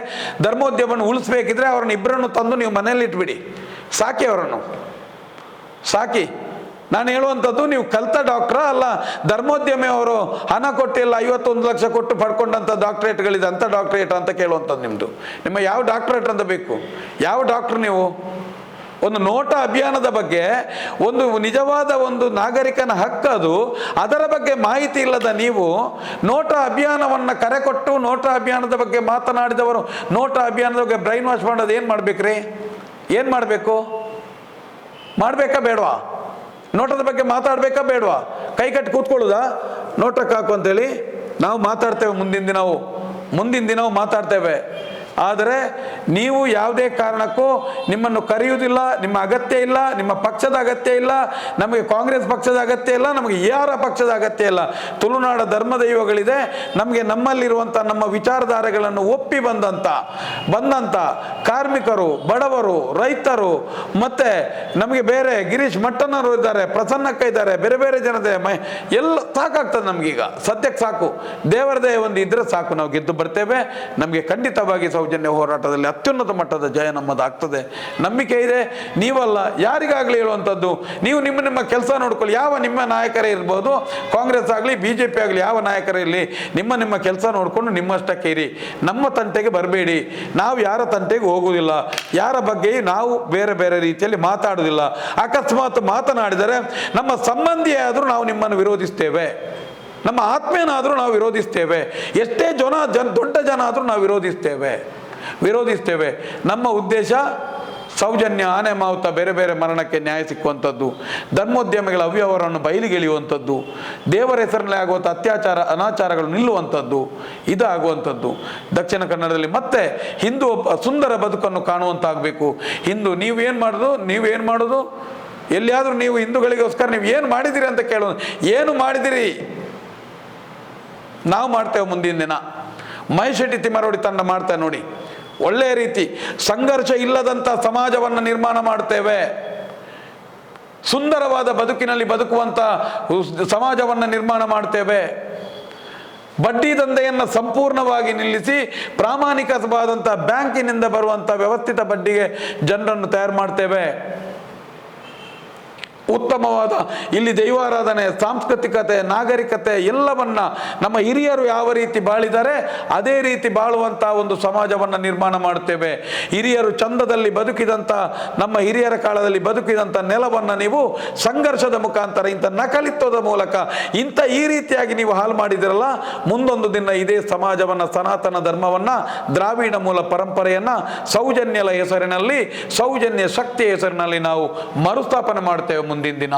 S1: ಧರ್ಮೋದ್ಯಮವನ್ನು ಉಳಿಸ್ಬೇಕಿದ್ರೆ ಅವ್ರನ್ನ ಇಬ್ಬರನ್ನು ತಂದು ನೀವು ಮನೇಲಿ ಇಟ್ಬಿಡಿ. ಸಾಕಿ ಅವರನ್ನು. ಸಾಕಿ. ನಾನು ಹೇಳುವಂಥದ್ದು, ನೀವು ಕಲಿತ ಡಾಕ್ಟ್ರ ಅಲ್ಲ, ಧರ್ಮೋದ್ಯಮಿ ಅವರು ಹಣ ಕೊಟ್ಟಿಲ್ಲ, ಐವತ್ತೊಂದು ಲಕ್ಷ ಕೊಟ್ಟು ಪಡ್ಕೊಂಡಂಥ ಡಾಕ್ಟ್ರೇಟ್ಗಳಿದೆ, ಅಂಥ ಡಾಕ್ಟ್ರೇಟ್ ಅಂತ ಕೇಳುವಂಥದ್ದು ನಿಮ್ಮದು ನಿಮ್ಮ ಯಾವ ಡಾಕ್ಟ್ರೇಟ್ ಅಂತ ಬೇಕು? ಯಾವ ಡಾಕ್ಟ್ರ್ ನೀವು? ಒಂದು ನೋಟ ಅಭಿಯಾನದ ಬಗ್ಗೆ, ಒಂದು ನಿಜವಾದ ಒಂದು ನಾಗರಿಕನ ಹಕ್ಕದು ಅದರ ಬಗ್ಗೆ ಮಾಹಿತಿ ಇಲ್ಲದ ನೀವು ನೋಟ ಅಭಿಯಾನವನ್ನು ಕರೆ ಕೊಟ್ಟು ನೋಟ ಅಭಿಯಾನದ ಬಗ್ಗೆ ಮಾತನಾಡಿದವರು, ನೋಟ ಅಭಿಯಾನದ ಬಗ್ಗೆ ಬ್ರೈನ್ ವಾಶ್ ಮಾಡೋದು ಏನು ಮಾಡಬೇಕ್ರಿ? ಏನು ಮಾಡಬೇಕು? ಮಾಡಬೇಕಾ ಬೇಡವಾ? ನೋಟದ ಬಗ್ಗೆ ಮಾತಾಡಬೇಕಾ ಬೇಡವಾ? ಕೈ ಕಟ್ಟಿ ಕೂತ್ಕೊಳ್ಳೋದಾ? ನೋಟಕ್ಕೆ ಹಾಕು ಅಂತೇಳಿ ನಾವು ಮಾತಾಡ್ತೇವೆ ಮುಂದಿನ ದಿನವು. ಮುಂದಿನ ದಿನವು ಮಾತಾಡ್ತೇವೆ. ಆದರೆ ನೀವು ಯಾವುದೇ ಕಾರಣಕ್ಕೂ ನಿಮ್ಮನ್ನು ಕರೆಯುವುದಿಲ್ಲ, ನಿಮ್ಮ ಅಗತ್ಯ ಇಲ್ಲ, ನಿಮ್ಮ ಪಕ್ಷದ ಅಗತ್ಯ ಇಲ್ಲ, ನಮಗೆ ಕಾಂಗ್ರೆಸ್ ಪಕ್ಷದ ಅಗತ್ಯ ಇಲ್ಲ, ನಮಗೆ ಯಾರ ಪಕ್ಷದ ಅಗತ್ಯ ಇಲ್ಲ. ತುಳುನಾಡ ಧರ್ಮದೈವಗಳಿದೆ ನಮಗೆ ನಮ್ಮಲ್ಲಿರುವಂಥ ನಮ್ಮ ವಿಚಾರಧಾರೆಗಳನ್ನು ಒಪ್ಪಿ ಬಂದಂಥ ಬಂದಂಥ ಕಾರ್ಮಿಕರು, ಬಡವರು, ರೈತರು, ಮತ್ತು ನಮಗೆ ಬೇರೆ ಗಿರೀಶ್ ಮಟ್ಟನವರು ಇದ್ದಾರೆ ಪ್ರಸನ್ನಕ್ಕ ಇದ್ದಾರೆ, ಬೇರೆ ಬೇರೆ ಜನತೆ, ಮೈ, ಎಲ್ಲ ಸಾಕಾಗ್ತದೆ ನಮಗೀಗ. ಸದ್ಯಕ್ಕೆ ಸಾಕು. ದೇವರದೇ ಒಂದು ಇದ್ರೆ ಸಾಕು. ನಾವು ಗೆದ್ದು ಬರ್ತೇವೆ. ನಮಗೆ ಖಂಡಿತವಾಗಿ ಸೌಜನ್ಯ ಹೋರಾಟದಲ್ಲಿ ಅತ್ಯುನ್ನತ ಮಟ್ಟದ ಜಯ ನಮ್ಮದಾಗ್ತದೆ. ನಂಬಿಕೆ ಇದೆ. ನೀವಲ್ಲ, ಯಾರಿಗಾಗಲಿ ಹೇಳುವಂಥದ್ದು, ನೀವು ನಿಮ್ಮ ನಿಮ್ಮ ಕೆಲಸ ನೋಡ್ಕೊಳ್ಳಿ. ಯಾವ ನಿಮ್ಮ ನಾಯಕರೇ ಇರ್ಬೋದು, ಕಾಂಗ್ರೆಸ್ ಆಗಲಿ ಬಿ ಜೆ ಪಿ ಆಗಲಿ, ಯಾವ ನಾಯಕರೇ ಇರಲಿ, ನಿಮ್ಮ ನಿಮ್ಮ ಕೆಲಸ ನೋಡಿಕೊಂಡು ನಿಮ್ಮಷ್ಟಕ್ಕೆ ಇರಿ. ನಮ್ಮ ತಂಟೆಗೆ ಬರಬೇಡಿ. ನಾವು ಯಾರ ತಂಟೆಗೆ ಹೋಗುವುದಿಲ್ಲ. ಯಾರ ಬಗ್ಗೆ ನಾವು ಬೇರೆ ಬೇರೆ ರೀತಿಯಲ್ಲಿ ಮಾತಾಡೋದಿಲ್ಲ ಅಕಸ್ಮಾತ್ ಮಾತನಾಡಿದರೆ ನಮ್ಮ ಸಂಬಂಧಿಯಾದರೂ ನಾವು ನಿಮ್ಮನ್ನು ವಿರೋಧಿಸ್ತೇವೆ. ನಮ್ಮ ಆತ್ಮೇನಾದರೂ ನಾವು ವಿರೋಧಿಸ್ತೇವೆ. ಎಷ್ಟೇ ಜನ ಜನ, ದೊಡ್ಡ ಜನ ಆದರೂ ನಾವು ವಿರೋಧಿಸ್ತೇವೆ. ವಿರೋಧಿಸ್ತೇವೆ. ನಮ್ಮ ಉದ್ದೇಶ ಸೌಜನ್ಯ, ಆನೆ ಮಾವುತ ಬೇರೆ ಬೇರೆ ಮರಣಕ್ಕೆ ನ್ಯಾಯ ಸಿಕ್ಕುವಂಥದ್ದು. ಧರ್ಮೋದ್ಯಮಿಗಳ ಅವ್ಯವಹಾರವನ್ನು ಬಯಲಿಗೆಳೆಯುವಂಥದ್ದು ದೇವರ ಹೆಸರಿನಲ್ಲಿ ಆಗುವಂಥ ಅತ್ಯಾಚಾರ, ಅನಾಚಾರಗಳು ನಿಲ್ಲುವಂಥದ್ದು. ಇದು ಆಗುವಂಥದ್ದು ದಕ್ಷಿಣ ಕನ್ನಡದಲ್ಲಿ ಮತ್ತೆ ಹಿಂದೂ ಸುಂದರ ಬದುಕನ್ನು ಕಾಣುವಂತಾಗಬೇಕು. ಹಿಂದೂ ನೀವೇನು ಮಾಡೋದು? ನೀವೇನು ಮಾಡೋದು? ಎಲ್ಲಿಯಾದರೂ ನೀವು ಹಿಂದೂಗಳಿಗೋಸ್ಕರ ನೀವು ಏನು ಮಾಡಿದಿರಿ ಅಂತ ಕೇಳೋದು. ಏನು ಮಾಡಿದಿರಿ ನಾವು ಮಾಡ್ತೇವೆ ಮುಂದಿನ ದಿನ. ಮೈಶೆಟ್ಟಿ ತಿಮ್ಮರೋಡಿ ತಂಡ ಮಾಡ್ತೇವೆ ನೋಡಿ. ಒಳ್ಳೆಯ ರೀತಿ ಸಂಘರ್ಷ ಇಲ್ಲದಂಥ ಸಮಾಜವನ್ನು ನಿರ್ಮಾಣ ಮಾಡ್ತೇವೆ. ಸುಂದರವಾದ ಬದುಕಿನಲ್ಲಿ ಬದುಕುವಂಥ ಸಮಾಜವನ್ನು ನಿರ್ಮಾಣ ಮಾಡ್ತೇವೆ. ಬಡ್ಡಿ ದಂಧೆಯನ್ನು ಸಂಪೂರ್ಣವಾಗಿ ನಿಲ್ಲಿಸಿ ಪ್ರಾಮಾಣಿಕವಾದಂಥ ಬ್ಯಾಂಕಿನಿಂದ ಬರುವಂಥ ವ್ಯವಸ್ಥಿತ ಬಡ್ಡಿಗೆ ಜನರನ್ನು ತಯಾರು ಮಾಡ್ತೇವೆ. ಉತ್ತಮವಾದ ಇಲ್ಲಿ ದೈವಾರಾಧನೆ, ಸಾಂಸ್ಕೃತಿಕತೆ, ನಾಗರಿಕತೆ ಎಲ್ಲವನ್ನ ನಮ್ಮ ಹಿರಿಯರು ಯಾವ ರೀತಿ ಬಾಳಿದ್ದಾರೆ, ಅದೇ ರೀತಿ ಬಾಳುವಂಥ ಒಂದು ಸಮಾಜವನ್ನು ನಿರ್ಮಾಣ ಮಾಡುತ್ತೇವೆ. ಹಿರಿಯರು ಚಂದದಲ್ಲಿ ಬದುಕಿದಂಥ ನಮ್ಮ ಹಿರಿಯರ ಕಾಲದಲ್ಲಿ ಬದುಕಿದಂಥ ನೆಲವನ್ನು ನೀವು ಸಂಘರ್ಷದ ಮುಖಾಂತರ, ಇಂಥ ನಕಲಿತ್ವದ ಮೂಲಕ, ಇಂಥ ಈ ರೀತಿಯಾಗಿ ನೀವು ಹಾಳು ಮಾಡಿದಿರಲ್ಲ, ಮುಂದೊಂದು ದಿನ ಇದೇ ಸಮಾಜವನ್ನು, ಸನಾತನ ಧರ್ಮವನ್ನು, ದ್ರಾವಿಡ ಮೂಲ ಪರಂಪರೆಯನ್ನು, ಸೌಜನ್ಯಲ ಹೆಸರಿನಲ್ಲಿ, ಸೌಜನ್ಯ ಶಕ್ತಿಯ ಹೆಸರಿನಲ್ಲಿ ನಾವು ಮರುಸ್ಥಾಪನೆ ಮಾಡ್ತೇವೆ ಮುಂದಿನ ದಿನ.